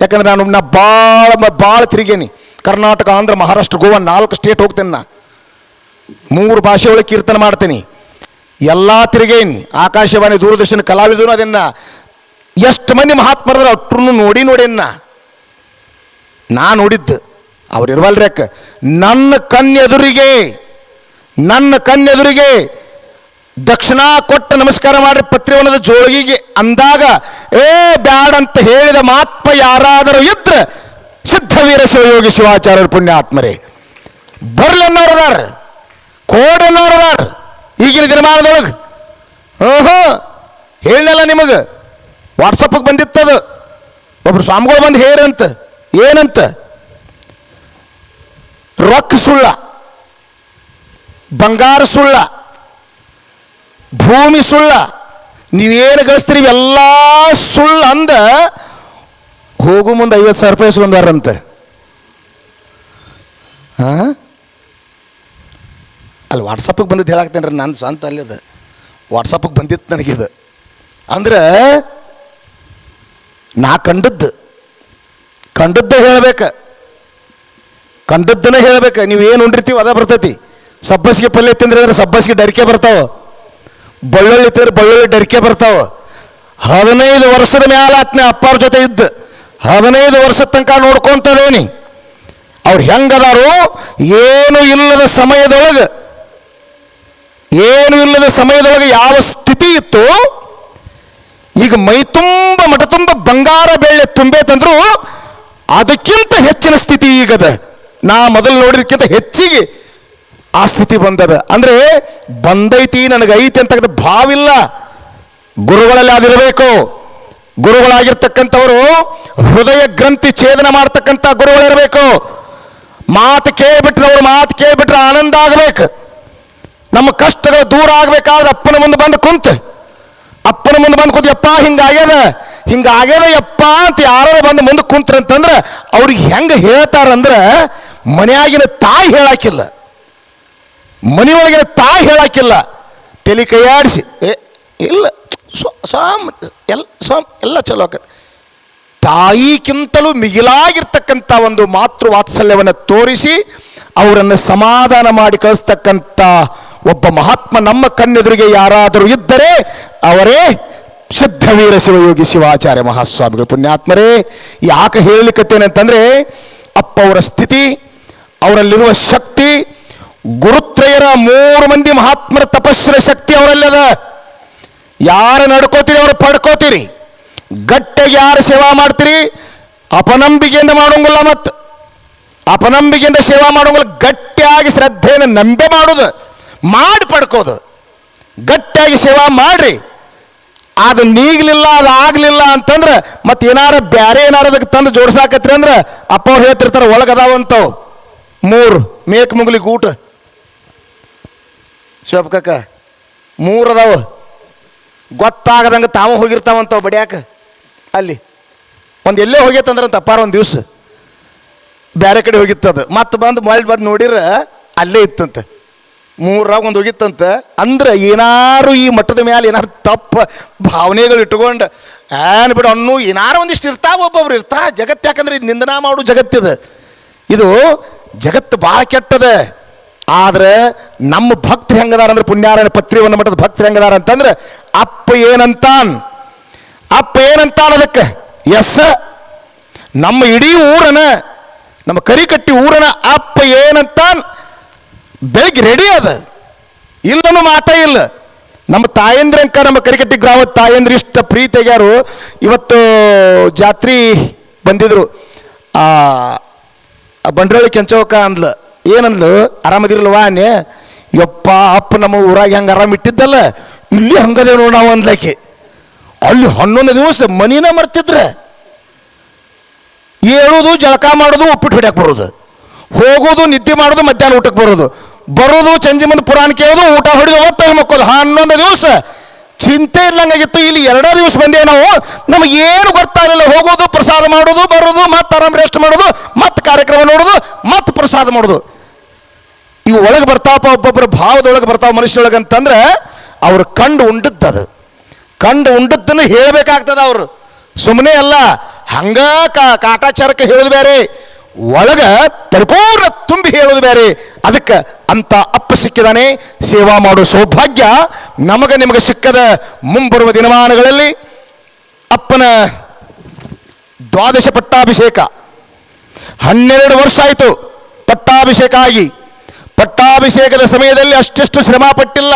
ಯಾಕಂದ್ರೆ ನಾನು ನಾ ಭಾಳ ಭಾಳ ತಿರುಗೇನಿ. ಕರ್ನಾಟಕ, ಆಂಧ್ರ, ಮಹಾರಾಷ್ಟ್ರ, ಗೋವಾ ನಾಲ್ಕು ಸ್ಟೇಟ್ ಹೋಗ್ತೇನೆ ನಾ. ಮೂರು ಭಾಷೆ ಒಳಗೆ ಕೀರ್ತನ ಮಾಡ್ತೀನಿ. ಎಲ್ಲ ತಿರುಗೇನಿ. ಆಕಾಶವಾಣಿ ದೂರದರ್ಶನ ಕಲಾವಿದರು ಅದನ್ನ ಎಷ್ಟು ಮಂದಿ ಮಹಾತ್ಮರದ್ರೆ ಅಟ್ರು ನೋಡಿ ನೋಡೇನ ನಾ ನೋಡಿದ್ದು. ಅವ್ರು ಇರ್ವಲ್ರಿ ಅಕ್ಕ. ನನ್ನ ಕಣ್ಣೆದುರಿಗೆ ನನ್ನ ಕಣ್ಣೆದುರಿಗೆ ದಕ್ಷಿಣ ಕೊಟ್ಟು ನಮಸ್ಕಾರ ಮಾಡ್ರಿ ಪತ್ರಿವನದ ಜೋಳಿಗೆಗೆ. ಅಂದಾಗ, ಏ ಬ್ಯಾಡ ಅಂತ ಹೇಳಿದ ಮಾತ್ಮ ಯಾರಾದರೂ ಇದ್ರೆ ಸಿದ್ಧವೀರ ಶಿವಯೋಗಿ ಶಿವಾಚಾರ್ಯರ ಪುಣ್ಯಾತ್ಮರೇ. ಕೋಡ್ ಅನ್ನೋರದಾರ ಈಗಿನ ದಿನಮಾನದೊಳಗೆ. ಹ್ಞೂ ಹೇಳಿನಲ್ಲ ನಿಮಗೆ. ವಾಟ್ಸಪ್ಗೆ ಬಂದಿತ್ತದು. ಒಬ್ರು ಸ್ವಾಮಿಗಳು ಬಂದು ಹೇಳಂತ ಏನಂತ? ರೊಕ್ಕ ಸುಳ್ಳ, ಬಂಗಾರ ಸುಳ್ಳ ಭೂಮಿ ಸುಳ್ಳ. ನೀವೇನು ಗಳಿಸ್ತೀರಿ ಇವೆಲ್ಲ ಸುಳ್ಳು ಅಂದ ಹೋಗು ಮುಂದೆ ಐವತ್ತು ಸಾವಿರ ರೂಪಾಯಿ ಇಸ್ಕೊಂಡಾರಂತೆ ಹಾಂ ಅಲ್ಲಿ ವಾಟ್ಸಪ್ಗೆ ಬಂದಿದ್ದು ಹೇಳಾಕ್ತೇನೆ ರೀ ನಾನು ಸ್ವಂತ ಅದು. ವಾಟ್ಸಪ್ಗೆ ಬಂದಿತ್ತು ನನಗಿದು. ಅಂದ್ರೆ ನಾ ಕಂಡದ್ದು. ಕಂಡದ್ದೇ ಹೇಳಬೇಕು. ಕಂಡದ್ದನ್ನೇ ಹೇಳಬೇಕು. ನೀವು ಏನು ಉಂಡಿರ್ತೀವಿ ಅದ ಬರ್ತೈತಿ. ಸಬ್ಬಸ್ಗೆ ಪಲ್ಯ ತಿಂದ್ರೆ ಅಂದ್ರೆ ಸಬ್ಬಸ್ಗೆ ಡರಿಕೆ ಬರ್ತಾವ. ಬೆಳ್ಳುಳ್ಳಿ ತೇರು ಬೆಳ್ಳುಳ್ಳಿ ಡರಿಕೆ ಬರ್ತಾವ. ಹದಿನೈದು ವರ್ಷದ ಮ್ಯಾಲ ಆತ್ನೆ ಅಪ್ಪಾರ ಜೊತೆ ಇದ್ದ. ಹದಿನೈದು ವರ್ಷದ ತನಕ ನೋಡ್ಕೊಂತದೇನಿ. ಅವ್ರು ಹೆಂಗದಾರು ಏನು ಇಲ್ಲದ ಸಮಯದೊಳಗೆ, ಏನು ಇಲ್ಲದ ಸಮಯದೊಳಗೆ ಯಾವ ಸ್ಥಿತಿ ಇತ್ತು, ಈಗ ಮೈ ತುಂಬ, ಮಠ ತುಂಬ ಬಂಗಾರ ಬೆಳ್ಳೆ ತುಂಬೈತಂದ್ರು ಅದಕ್ಕಿಂತ ಹೆಚ್ಚಿನ ಸ್ಥಿತಿ ಈಗದ. ನಾ ಮೊದಲು ನೋಡಿದಕ್ಕಿಂತ ಹೆಚ್ಚಿಗೆ ಆ ಸ್ಥಿತಿ ಬಂದದ. ಅಂದ್ರೆ ಬಂದೈತಿ ನನಗೆ ಐತಿ ಅಂತ ಭಾವಿಲ್ಲ. ಗುರುಗಳಲ್ಲಿ ಅದಿರಬೇಕು ಗುರುಗಳಾಗಿರ್ತಕ್ಕಂಥವರು ಹೃದಯ ಗ್ರಂಥಿ ಛೇದನ ಮಾಡ್ತಕ್ಕಂಥ ಗುರುಗಳಿರಬೇಕು. ಮಾತು ಕೇಳಿಬಿಟ್ರೆ ಅವ್ರ ಮಾತು ಕೇಳಿಬಿಟ್ರೆ ಆನಂದ ಆಗಬೇಕು. ನಮ್ಮ ಕಷ್ಟಗಳು ದೂರ ಆಗ್ಬೇಕಾದ್ರೆ ಅಪ್ಪನ ಮುಂದೆ ಬಂದು ಕುಂತು. ಅಪ್ಪನ ಮುಂದೆ ಬಂದು ಕೂತು, ಯಪ್ಪ, ಹಿಂಗಾಗ್ಯದ? ಹಿಂಗಾಗ್ಯದ ಯಪ್ಪ? ಅಂತ ಯಾರೋ ಬಂದು ಮುಂದೆ ಕುಂತ್ರಂತಂದ್ರೆ ಅವ್ರಿಗೆ ಹೆಂಗೆ ಹೇಳ್ತಾರಂದ್ರೆ ಮನೆಯಾಗಿನ ತಾಯಿ ಹೇಳಾಕಿಲ್ಲ ಮನೆಯೊಳಗಿನ ತಾಯಿ ಹೇಳಾಕಿಲ್ಲ ತಲೆ ಕೈಯಾಡಿಸಿ, ಏ, ಇಲ್ಲ, ಸ್ವ- ಸ್ವಾಮ್, ಎಲ್ಲ ಸ್ವಾಮ್, ಎಲ್ಲ ಚಲೋ ಆಕ ತಾಯಿಗಿಂತಲೂ ಮಿಗಿಲಾಗಿರ್ತಕ್ಕಂಥ ಒಂದು ಮಾತೃ ವಾತ್ಸಲ್ಯವನ್ನು ತೋರಿಸಿ, ಅವರನ್ನು ಸಮಾಧಾನ ಮಾಡಿ ಕಳಿಸ್ತಕ್ಕಂಥ ಒಬ್ಬ ಮಹಾತ್ಮ ನಮ್ಮ ಕಣ್ಣೆದುರಿಗೆ ಯಾರಾದರೂ ಇದ್ದರೆ, ಅವರೇ ಸಿದ್ಧವೀರ ಶಿವಯೋಗಿ ಶಿವಾಚಾರ್ಯ ಮಹಾಸ್ವಾಮಿಗಳು. ಪುಣ್ಯಾತ್ಮರೇ ಯಾಕೆ ಹೇಳಲಿಕ್ಕತ್ತೇನೆ ಅಂತಂದ್ರೆ ಅಪ್ಪ ಅವರ ಸ್ಥಿತಿ, ಅವರಲ್ಲಿರುವ ಶಕ್ತಿ ಗುರುತ್ರಯರ ಮೂರು ಮಂದಿ ಮಹಾತ್ಮರ ತಪಸ್ಸಿನ ಶಕ್ತಿ ಅವರಲ್ಲದ ಯಾರು ನಡ್ಕೋತೀರಿ ಅವರು ಪಡ್ಕೋತೀರಿ. ಗಟ್ಟಿಗೆ ಯಾರು ಸೇವಾ ಮಾಡ್ತೀರಿ? ಅಪನಂಬಿಕೆಯಿಂದ ಮಾಡೋಂಗಿಲ್ಲ ಮತ್ತು ಅಪನಂಬಿಕೆಯಿಂದ ಸೇವಾ ಮಾಡೋಂಗಿಲ್ಲ, ಗಟ್ಟಿಯಾಗಿ ಶ್ರದ್ಧೆಯನ್ನು ನಂಬೆ ಮಾಡೋದು, ಮಾಡಿ ಪಡ್ಕೋದು. ಗಟ್ಟಿಯಾಗಿ ಸೇವಾ ಮಾಡ್ರಿ. ಅದು ನೀಗ್ಲಿಲ್ಲ, ಅದು ಆಗಲಿಲ್ಲ ಅಂತಂದ್ರೆ ಮತ್ತೆ ಏನಾರ ಬ್ಯಾರೆ ಏನಾರ ಅದಕ್ಕೆ ತಂದು ಜೋಡ್ಸಾಕತ್ರಿ ಅಂದ್ರೆ ಅಪ್ಪ ಅವ್ರು ಹೇಳ್ತಿರ್ತಾರೆ, ಒಳಗದಾವಂತವು. ಮೂರು, ಮೇಕ್ ಮುಗ್ಲಿ ಗೂಟ ಶಿವಪ್ಪ ಮೂರು ಅದಾವ. ಗೊತ್ತಾಗದಂಗೆ ತಾವು ಹೋಗಿರ್ತಾವಂತವ್ ಬಡಿಯಾಕ. ಅಲ್ಲಿ. ಒಂದು ಎಲ್ಲೇ ಹೋಗೈತಂದ್ರಂತ ಅಪ್ಪಾರ ಒಂದು ದಿವಸ. ಬೇರೆ ಕಡೆ ಹೋಗಿತ್ತದು ಮತ್ತೆ ಬಂದು ಮೊಳ್ ಬಂದು ನೋಡಿರ ಅಲ್ಲೇ ಇತ್ತಂತೆ. ಮೂರಾಗ ಒಂದು ಹೋಗಿತ್ತಂತ. ಅಂದ್ರೆ ಏನಾರು ಈ ಮಟ್ಟದ ಮೇಲೆ ಏನಾರು ತಪ್ಪ ಭಾವನೆಗಳು ಇಟ್ಕೊಂಡು, ಏನ್ ಬಿಡು ಅನ್ನು, ಏನಾರು ಒಂದಿಷ್ಟು ಇರ್ತಾವ, ಒಬ್ಬೊಬ್ರು ಇರ್ತಾ ಜಗತ್ತು ಯಾಕಂದ್ರೆ ಇದು ನಿಂದನಾ ಮಾಡು ಜಗತ್ತಿದೆ ಇದು. ಜಗತ್ತು ಭಾಳ ಕೆಟ್ಟದ. ಆದ್ರೆ ನಮ್ಮ ಭಕ್ತರು ಹೆಂಗದಾರ ಅಂದ್ರೆ ಪುಣ್ಯಾರಾಯಣ ಪತ್ರಿವನ್ನ ಮಠದ ಭಕ್ತರು ಹೆಂಗದಾರ ಅಂತಂದ್ರೆ, ಅಪ್ಪ ಏನಂತಾನ್? ಅಪ್ಪ ಏನಂತಾನ ಅದಕ್ಕೆ? ಎಸ್. ನಮ್ಮ ಇಡೀ ಊರನ, ನಮ್ಮ ಕರಿಕಟ್ಟಿ ಊರನ ಅಪ್ಪ ಏನಂತಾನ್? ಬೆಳಿಗ್ಗೆ ರೆಡಿ ಅದ. ಇಲ್ಲನು ಮಾತೇ ಇಲ್ಲ. ನಮ್ಮ ತಾಯಂದ್ರಂಕ ನಮ್ಮ ಕರಿಕಟ್ಟಿ ಗ್ರಾಮದ ತಾಯಂದ್ರ ಇಷ್ಟ ಪ್ರೀತಿಗ್ಯಾರು ಇವತ್ತು ಜಾತ್ರಿ ಬಂದಿದ್ರು. ಆ, ಬಂಡ್ರಳ್ಳಿ ಕೆಂಚವಕ ಅಂದ್ಲ. ಏನಂದ್ಲು? ಆರಾಮದಿರಲ್ವಾ ಯಪ್ಪ, ಅಪ್ಪ ನಮ್ಮ ಊರಾಗ ಹೆಂಗೆ ಆರಾಮ ಇಟ್ಟಿದ್ದಲ್ಲ? ಇಲ್ಲಿ ಹಂಗದೇ ನೋಡ ನಾವು ಅಂದ್ಲಕ್ಕೆ. ಅಲ್ಲಿ ಹನ್ನೊಂದು ದಿವಸ ಮನಿನ ಮರ್ತಿದ್ರೆ. ಏಳೋದು, ಜಳಕ ಮಾಡೋದು, ಉಪ್ಪಿಟ್ಟು ಹೊಡ್ಯಕ್ಕೆ ಬರೋದು. ಹೋಗೋದು, ನಿದ್ದೆ ಮಾಡೋದು, ಮಧ್ಯಾಹ್ನ ಊಟಕ್ಕೆ ಬರೋದು. ಬರೋದು ಚಂಜಿ ಮುಂದೆ ಪುರಾಣ ಕೇಳೋದು, ಊಟ ಹೊಡೆದು ಒತ್ತಾಗಿ ಮಕ್ಕೋದು. ಹನ್ನೊಂದು ದಿವಸ ಚಿಂತೆ ಇಲ್ಲಂಗಾಗಿತ್ತು. ಇಲ್ಲಿ ಎರಡೇ ದಿವಸ ಬಂದೇವೆ ನಾವು. ನಮಗೆ ಏನು ಗೊತ್ತಾಗಲಿಲ್ಲ ಹೋಗೋದು, ಪ್ರಸಾದ ಮಾಡೋದು, ಬರೋದು, ಮತ್ತೆ ಆರಾಮ್ ರೆಸ್ಟ್ ಮಾಡೋದು, ಮತ್ತೆ ಕಾರ್ಯಕ್ರಮ ನೋಡೋದು, ಮತ್ತೆ ಪ್ರಸಾದ ಮಾಡೋದು. ಇವು ಒಳಗೆ ಬರ್ತಾವಪ್ಪ ಒಬ್ಬೊಬ್ಬರ ಭಾವದೊಳಗೆ ಬರ್ತಾವ ಮನುಷ್ಯರೊಳಗೆ ಅಂತಂದ್ರೆ ಅವ್ರು ಕಂಡು ಉಂಡದ್ದದು. ಕಂಡು ಉಂಡದ್ದನ್ನು ಹೇಳಬೇಕಾಗ್ತದ ಅವರು. ಸುಮ್ಮನೆ ಅಲ್ಲ, ಹಂಗ ಕಾಟಾಚಾರಕ್ಕೆ ಹೇಳೋದು ಬೇರೆ, ಒಳಗೆ ಪರಿಪೂರ್ಣ ತುಂಬಿ ಹೇಳುದು ಬೇರೆ. ಅದಕ್ಕೆ ಅಂತ ಅಪ್ಪ ಸಿಕ್ಕಿದಾನೆ, ಸೇವಾ ಮಾಡೋ ಸೌಭಾಗ್ಯ ನಮಗೆ ನಿಮಗೆ ಸಿಕ್ಕದ ಮುಂಬರುವ ದಿನಮಾನಗಳಲ್ಲಿ. ಅಪ್ಪನ ದ್ವಾದಶ ಪಟ್ಟಾಭಿಷೇಕ. ಹನ್ನೆರಡು ವರ್ಷ ಆಯಿತು ಪಟ್ಟಾಭಿಷೇಕ ಆಗಿ. ಪಟ್ಟಾಭಿಷೇಕದ ಸಮಯದಲ್ಲಿ ಅಷ್ಟೆಷ್ಟು ಶ್ರಮ ಪಟ್ಟಿಲ್ಲ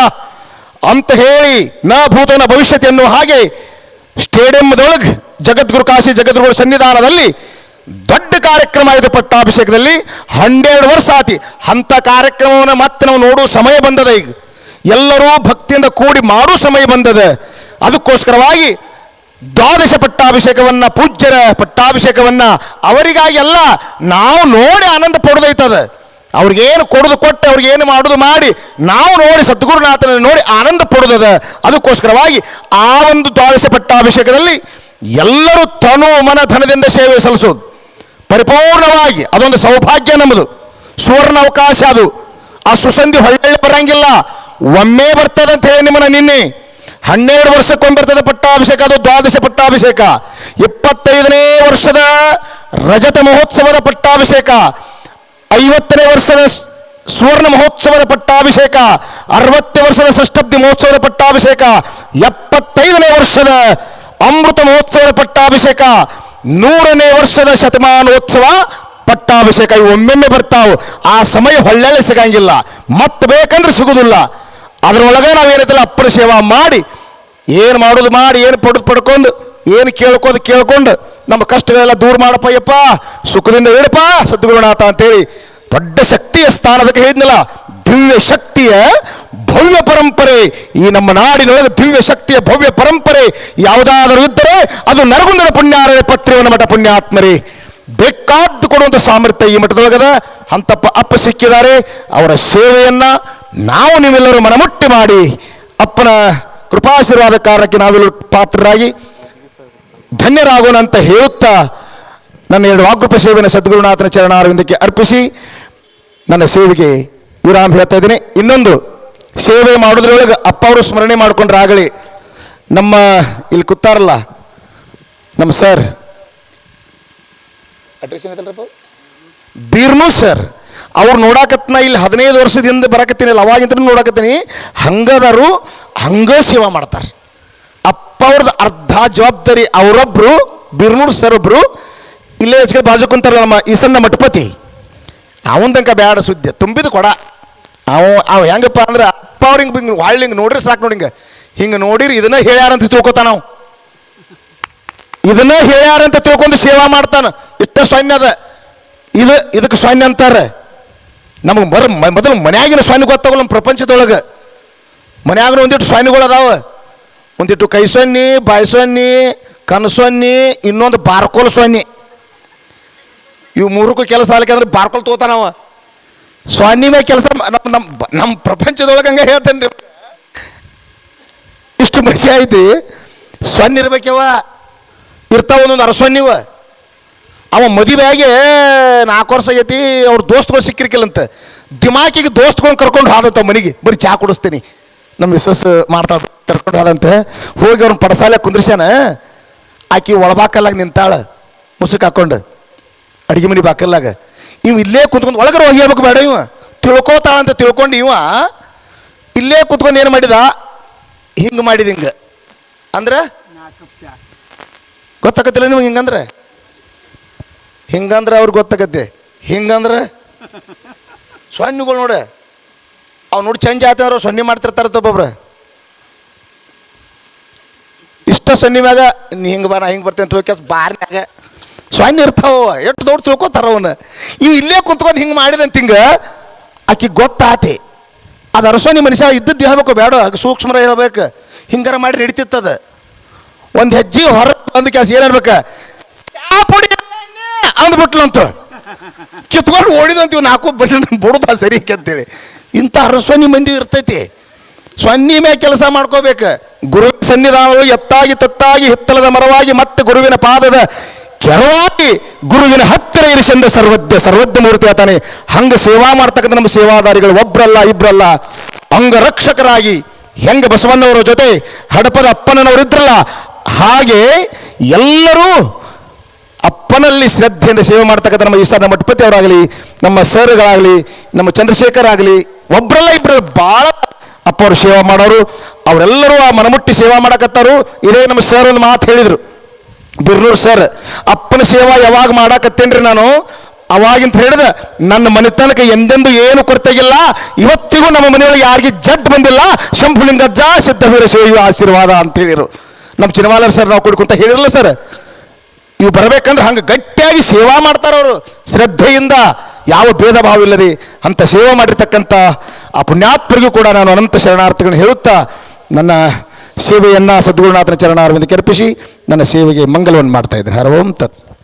ಅಂತ ಹೇಳಿ ನ ಭೂತನ ಭವಿಷ್ಯತೆ ಎನ್ನುವ ಹಾಗೆ ಸ್ಟೇಡಿಯಂದೊಳಗೆ ಜಗದ್ಗುರು ಕಾಶಿ ಜಗದ್ಗುರು ಸನ್ನಿಧಾನದಲ್ಲಿ ದೊಡ್ಡ ಕಾರ್ಯಕ್ರಮ ಇದೆ ಪಟ್ಟಾಭಿಷೇಕದಲ್ಲಿ. ಹನ್ನೆರಡು ವರ್ಷ ಆತಿ. ಅಂಥ ಕಾರ್ಯಕ್ರಮವನ್ನು ಮತ್ತೆ ನಾವು ನೋಡೋ ಸಮಯ ಬಂದದ ಈಗ. ಎಲ್ಲರೂ ಭಕ್ತಿಯಿಂದ ಕೂಡಿ ಮಾಡೋ ಸಮಯ ಬಂದದ. ಅದಕ್ಕೋಸ್ಕರವಾಗಿ ದ್ವಾದಶ ಪಟ್ಟಾಭಿಷೇಕವನ್ನ, ಪೂಜ್ಯರ ಪಟ್ಟಾಭಿಷೇಕವನ್ನ ಅವರಿಗಾಗಿ ಅಲ್ಲ, ನಾವು ನೋಡಿ ಆನಂದ ಪಡೋದೈತದ. ಅವ್ರಿಗೇನು ಕೊಡೋದು ಕೊಟ್ಟು ಅವ್ರಿಗೇನು ಮಾಡೋದು ಮಾಡಿ ನಾವು ನೋಡಿ ಸದ್ಗುರುನಾಥನ ನೋಡಿ ಆನಂದ ಪಡೋದದ. ಅದಕ್ಕೋಸ್ಕರವಾಗಿ ಆ ಒಂದು ದ್ವಾದಶ ಪಟ್ಟಾಭಿಷೇಕದಲ್ಲಿ ಎಲ್ಲರೂ ತನು ಮನ ಧನದಿಂದ ಸೇವೆ ಸಲ್ಲಿಸೋದು ಪರಿಪೂರ್ಣವಾಗಿ ಅದೊಂದು ಸೌಭಾಗ್ಯ ನಮ್ಮದು. ಸುವರ್ಣ ಅವಕಾಶ ಅದು. ಆ ಸುಸಂಧಿ ಹೊಳ್ಳೆ ಬರಂಗಿಲ್ಲ. ಒಮ್ಮೆ ಬರ್ತದೆ ಅಂತ ಹೇಳಿ ನಿಮ್ಮನ್ನ ನಿನ್ನೆ. ಹನ್ನೆರಡು ವರ್ಷಕ್ಕೊಮ್ಮೆ ಬರ್ತದೆ ಪಟ್ಟಾಭಿಷೇಕ, ಅದು ದ್ವಾದಶ ಪಟ್ಟಾಭಿಷೇಕ. ಇಪ್ಪತ್ತೈದನೇ ವರ್ಷದ ರಜತ ಮಹೋತ್ಸವದ ಪಟ್ಟಾಭಿಷೇಕ. ಐವತ್ತನೇ ವರ್ಷದ ಸುವರ್ಣ ಮಹೋತ್ಸವದ ಪಟ್ಟಾಭಿಷೇಕ, ಅರವತ್ತನೇ ವರ್ಷದ ಷಷ್ಠಬ್ದಿ ಮಹೋತ್ಸವದ ಪಟ್ಟಾಭಿಷೇಕ, ಎಪ್ಪತ್ತೈದನೇ ವರ್ಷದ ಅಮೃತ ಮಹೋತ್ಸವದ ಪಟ್ಟಾಭಿಷೇಕ, ನೂರನೇ ವರ್ಷದ ಶತಮಾನೋತ್ಸವ ಪಟ್ಟಾಭಿಷೇಕ. ಇವು ಒಮ್ಮೆಮ್ಮೆ ಬರ್ತಾವು. ಆ ಸಮಯ ಹೊಳ್ಳೆಲ್ಲ ಸಿಗಂಗಿಲ್ಲ. ಮತ್ತೆ ಬೇಕಂದ್ರೆ ಸಿಗುದಿಲ್ಲ. ಅದರೊಳಗೆ ನಾವೇನೈತಲ್ಲ ಅಪ್ಪನ ಸೇವಾ ಮಾಡಿ, ಏನು ಮಾಡೋದು ಮಾಡಿ, ಏನು ಪಡೆದು ಪಡ್ಕೊಂಡು, ಏನು ಕೇಳ್ಕೋದು ಕೇಳ್ಕೊಂಡು ನಮ್ಮ ಕಷ್ಟಗಳೆಲ್ಲ ದೂರ ಮಾಡಪ್ಪ ಯಪ್ಪ ಸುಖದಿಂದ ಹೇಳಪ್ಪ ಸದ್ಗುರುನಾಥ ಅಂತೇಳಿ ದೊಡ್ಡ ಶಕ್ತಿಯ ಸ್ಥಾನದಕ್ಕೆ ಹೇಳಿದ್ನಲ್ಲ, ದಿವ್ಯ ಶಕ್ತಿಯ ಭವ್ಯ ಪರಂಪರೆ. ಈ ನಮ್ಮ ನಾಡಿನೊಳಗೆ ದಿವ್ಯ ಶಕ್ತಿಯ ಭವ್ಯ ಪರಂಪರೆ ಯಾವುದಾದರೂ ಇದ್ದರೆ ಅದು ನರಗುಂದದ ಪುಣ್ಯಾರೇ ಪತ್ರಿಯವನ ಮಠ ಪುಣ್ಯಾತ್ಮರೇ. ಬೇಕಾದ್ದು ಕೊಡುವಂಥ ಸಾಮರ್ಥ್ಯ ಈ ಮಠದೊಳಗದ. ಅಂತಪ್ಪ ಅಪ್ಪ ಸಿಕ್ಕಿದ್ದಾರೆ. ಅವರ ಸೇವೆಯನ್ನ ನಾವು ನೀವೆಲ್ಲರೂ ಮನಮುಟ್ಟಿ ಮಾಡಿ ಅಪ್ಪನ ಕೃಪಾಶೀರ್ವಾದ ಕಾರಣಕ್ಕೆ ನಾವೆಲ್ಲರೂ ಪಾತ್ರರಾಗಿ ಧನ್ಯರಾಗೋಣ ಅಂತ ಹೇಳುತ್ತಾ ನನ್ನ ಎರಡು ವಾಗ್ರೂಪ ಸೇವೆಯನ್ನು ಸದ್ಗುರುನಾಥನ ಚರಣಾರವಿಂದಕ್ಕೆ ಅರ್ಪಿಸಿ ನನ್ನ ಸೇವೆಗೆ ವಿರಾಮ ಹೇಳ್ತಾ ಇದ್ದೀನಿ. ಇನ್ನೊಂದು ಸೇವೆ ಮಾಡೋದ್ರೊಳಗೆ ಅಪ್ಪ ಅವರು ಸ್ಮರಣೆ ಮಾಡಿಕೊಂಡ್ರೆ ಆಗಲಿ. ನಮ್ಮ ಇಲ್ಲಿ ಕೂತಾರಲ್ಲ ನಮ್ಮ ಸರ್. ಅಡ್ರೆಸ್ ಏನೈತಲ್ರಪ್ಪ ಬೀರ್ನು ಸರ್ ಅವ್ರು ನೋಡಾಕತ್ನ ಇಲ್ಲಿ ಹದಿನೈದು ವರ್ಷದಿಂದ ಬರಾಕತ್ತೀನಿ ಅವಾಗಿಂತ ನೋಡಾಕತ್ತೀನಿ. ಹಂಗದರು ಹಂಗ ಸೇವಾ ಮಾಡ್ತಾರೆ. ಅಪ್ಪ ಅವ್ರದ್ದು ಅರ್ಧ ಜವಾಬ್ದಾರಿ ಅವರೊಬ್ರು, ಬಿರ್ನೂರ್ ಸರ್ ಒಬ್ರು. ಇಲ್ಲೇ ಹೆಚ್ಚಿಗೆ ಬಾಜು ಕುಂತಾರ ನಮ್ಮ ಈಸನ್ನ ಮಠಪತಿ. ಅವನ ತನಕ ಬ್ಯಾಡ ಸುದ್ದಿ ತುಂಬಿದ ಕೊಡ. ಅವ ಅವ ಹೆಂಗಪ್ಪ ಅಂದ್ರೆ ಅಪ್ಪ ಅವ್ರು ಹಿಂಗೆ ಹಿಂಗೆ ಹಿಂಗೆ ನೋಡ್ರಿ ಸಾಕು ನೋಡಿ ಹಿಂಗೆ. ಹಿಂಗೆ ನೋಡಿರಿ ಇದನ್ನ ಹೇಳ್ಯಾರಂತ ತಿಳ್ಕೊತಾನ ನಾವು ಇದನ್ನ ಹೇಳ್ಯಾರಂತ ತಿಳ್ಕೊಂಡು ಸೇವಾ ಮಾಡ್ತಾನ. ಇಷ್ಟ ಸೊನ್ನೆ ಅದ. ಇದು, ಇದಕ್ಕೆ ಸೊನ್ನೆ ಅಂತಾರೆ. ನಮಗೆ ಮೊದಲು ಮನ್ಯಾಗಿನ ಸ್ವಾಮಿ ಗೊತ್ತಾಗಲ್ಲ ನಮ್ಮ ಪ್ರಪಂಚದೊಳಗೆ. ಮನ್ಯಾಗಿನ ಒಂದಿಟ್ಟು ಸ್ವಾಮಿಗಳು ಅದಾವ. ಒಂದಿಟ್ಟು ಕೈ ಸೊನ್ನೆ, ಬಾಯಿ ಸೊನ್ನೆ, ಕಣ್ಣು ಇನ್ನೊಂದು ಬಾರ್ಕೋಲ್ ಸೊನ್ನೆ. ಇವು ಮೂರಕ್ಕೂ ಕೆಲಸ ಆಗ್ಲಿಕ್ಕೆ ಬಾರ್ಕೋಲ್ ತೋತಾನವ ಸೊನ್ನೆ ಕೆಲಸ ನಮ್ಮ ನಮ್ಮ ಪ್ರಪಂಚದೊಳಗೆ ಹಂಗೆ ಹೇಳ್ತೇನೆ ರೀ. ಇಷ್ಟು ಮಸಿ ಐತಿ. ಸೊನ್ನೆ ಇರ್ಬೇಕವ ಇರ್ತಾವ ಒಂದೊಂದು ಅರಸೊನ್ನಿವ ಅವ ಮದುವೆಯಾಗಿ ನಾಲ್ಕು ವರ್ಷ ಆಗೈತಿ, ಅವ್ರ ದೋಸ್ತಗಳು ಸಿಕ್ಕಿರ್ಕಿಲ್ಲಂತ. ದಿಮಾಕಿಗೆ ದೋಸ್ತಕೊಂಡು ಕರ್ಕೊಂಡು ಹೋದಂತ ಮನೆಗೆ. ಬರೀ ಚಹಾ ಕುಡಿಸ್ತೀನಿ. ನಮ್ಮ ಮಿಸ್ಸಸ್ ಮಾಡ್ತಾ ಕರ್ಕೊಂಡು ಹೋದಂತೆ ಹೋಗಿ ಅವ್ರನ್ನ ಪಡಸಾಲೆ ಕುಂದ್ರಿಸ್ಯಾನ. ಆಕಿ ಒಳಬಾಕಲ್ಲಾಗ ನಿಂತಾಳ. ಮುಸುಕ್ ಹಾಕೊಂಡು. ಅಡುಗೆ ಮನೆ ಬಾಕಲ್ಲಾಗ. ಇವ್ ಇಲ್ಲೇ ಕುತ್ಕೊಂಡು ಒಳಗರ ಹೇಳ್ಬೇಕು ಬೇಡ ಇವ. ತಿಳ್ಕೋತಾಳ ಅಂತ ತಿಳ್ಕೊಂಡು ಇವ. ಇಲ್ಲೇ ಕುತ್ಕೊಂಡು ಏನು ಮಾಡಿದ? ಹಿಂಗೆ ಮಾಡಿದ ಹಿಂಗೆ. ಅಂದ್ರೆ? ಗೊತ್ತಾಗತ್ತಿಲ್ಲ ನಿಮ್ಗೆ ಹಿಂಗಂದ್ರೆ? ಹಿಂಗಂದ್ರೆ ಅವ್ರಿಗೆ ಗೊತ್ತಾಗತ್ತೆ. ಹಿಂಗಂದ್ರೆ? ಸೊನ್ನೆಗಳು ನೋಡ. ಅವ್ ನೋಡಿ ಚೇಂಜ್ ಆಯ್ತಂದ್ರೆ ಸೊನ್ನೆ ಮಾಡ್ತಿರ್ತಾರೆ ಒಬ್ಬೊಬ್ರು. ಇಷ್ಟ ಸೊನ್ನೆ ಮ್ಯಾಗ ನೀ ಹಿಂಗೆ ಬಾ, ನಾ ಹಿಂಗೆ ಬರ್ತೇನೆ ತೋಕೆಸ್ ಬಾರ್ನ್ಯಾಗ. ಸೊನ್ನೆ ಇರ್ತಾವ, ಎಷ್ಟು ದೊಡ್ಡ ತಿಳ್ಕೊತಾರ ಅವನು. ಇವು ಇಲ್ಲೇ ಕುಂತ್ಕೊಂಡು ಹಿಂಗೆ ಮಾಡಿದಂತ ಹಿಂಗೆ ಆಕಿ ಗೊತ್ತಾತಿ. ಅದು ಅರಸೋನಿ ಮನುಷ್ಯ ಇದ್ದದ್ದು ಹೇಳ್ಬೇಕು, ಬೇಡ ಸೂಕ್ಷ್ಮರ ಸೂಕ್ಷ್ಮ ಹೇಳ್ಬೇಕು. ಹಿಂಗಾರ ಮಾಡಿ ನಡೀತಿತ್ತದ ಒಂದು ಹೆಜ್ಜೆ ಹೊರ ಬಂದ ಕೆಲಸ ಏನ್ ಹೇಳ್ಬೇಕು? ಚಾ ಪುಡಿ ಅಂದ್ಬಿಟ್ಲಂತ. ಕಿತ್ಕೊಂಡು ಓಡಿದಂತೀವಿ ನಾಲ್ಕು ಬಣ್ಣ ಬಿಡುದ ಸರಿ ಅಂತೇಳಿ ಇಂಥ ಅರಸೋನಿ ಮಂದಿ ಇರ್ತೈತಿ. ಸೊನ್ನಿ ಕೆಲಸ ಮಾಡ್ಕೋಬೇಕು. ಗುರು ಸನ್ನಿಧಾನವು ಎತ್ತಾಗಿ ತತ್ತಾಗಿ ಹಿತ್ತಲದ ಮರವಾಗಿ ಮತ್ತೆ ಗುರುವಿನ ಪಾದದ ಕೆರವಾಗಿ ಗುರುವಿನ ಹತ್ತಿರ ಇರಿಸೆಂದ ಸರ್ವಜ್ಞ ಸರ್ವಜ್ಞ ಮೂರ್ತಿ ಆತಾನೆ. ಹಂಗೆ ಸೇವಾ ಮಾಡ್ತಕ್ಕಂಥ ನಮ್ಮ ಸೇವಾದಾರಿಗಳು ಒಬ್ರಲ್ಲ, ಇಬ್ರಲ್ಲ. ಅಂಗರಕ್ಷಕರಾಗಿ ಹೆಂಗೆ ಬಸವಣ್ಣವರ ಜೊತೆ, ಹಡಪದ ಅಪ್ಪನವರಿದ್ರಲ್ಲ ಹಾಗೆ ಎಲ್ಲರೂ ಅಪ್ಪನಲ್ಲಿ ಶ್ರದ್ಧೆಯಿಂದ ಸೇವೆ ಮಾಡ್ತಕ್ಕಂಥ ನಮ್ಮ ಈಸಾದ ಮಠಪತಿ ಅವರಾಗಲಿ ನಮ್ಮ ಸರ್ಗಳಾಗಲಿ, ನಮ್ಮ ಚಂದ್ರಶೇಖರ್ ಆಗಲಿ ಒಬ್ಬರಲ್ಲ ಇಬ್ಬರಲ್ಲ ಭಾಳ ಅಪ್ಪ ಸೇವಾ ಮಾಡೋರು, ಅವರೆಲ್ಲರೂ ಆ ಮನಮುಟ್ಟಿ ಸೇವಾ ಮಾಡಕತ್ತಾರು. ಇದೇ ನಮ್ಮ ಸರ್ ಒಂದು ಮಾತು ಹೇಳಿದರು. ಬಿರ್ನೂರು ಸರ್ ಅಪ್ಪನ ಸೇವಾ ಯಾವಾಗ ಮಾಡಾಕತ್ತೇನ್ರಿ ನಾನು? ಅವಾಗಿಂತ ಹೇಳಿದ, ನನ್ನ ಮನೆತನಕ ಎಂದೆಂದು ಏನು ಕೊರತೆಗಿಲ್ಲ ಇವತ್ತಿಗೂ ನಮ್ಮ ಮನೆಯೊಳಗೆ ಯಾರಿಗೆ ಜಡ್ ಬಂದಿಲ್ಲ ಶಂಭುಲಿಂಗಜ್ಜ ಸಿದ್ಧವೀರ ಸೇವೆಯು ಆಶೀರ್ವಾದ ಅಂತ ಹೇಳಿರು ನಮ್ಮ ಚಿನವಾಲರ್ ಸರ್ ನಾವು ಕುಡ್ಕೊಂತ ಹೇಳಿರಲ್ಲ ಸರ್ ಇವು ಬರಬೇಕಂದ್ರೆ ಹಂಗೆ ಗಟ್ಟಿಯಾಗಿ ಸೇವಾ ಮಾಡ್ತಾರೆ ಅವರು ಶ್ರದ್ಧೆಯಿಂದ ಯಾವ ಭೇದ ಭಾವ ಇಲ್ಲದೆ ಅಂಥ ಸೇವೆ ಮಾಡಿರ್ತಕ್ಕಂಥ ಆ ಪುಣ್ಯಾತ್ಮರಿಗೂ ಕೂಡ ನಾನು ಅನಂತ ಶರಣಾರ್ಥಿಗಳನ್ನು ಹೇಳುತ್ತಾ ನನ್ನ ಸೇವೆಯನ್ನು ಸದ್ಗುರುನಾಥನ ಚರಣಾರವಿಂದ ಅರ್ಪಿಸಿ ನನ್ನ ಸೇವೆಗೆ ಮಂಗಲವನ್ನು ಮಾಡ್ತಾ ಇದ್ದೇನೆ. ಹರ ಓಂ ತತ್.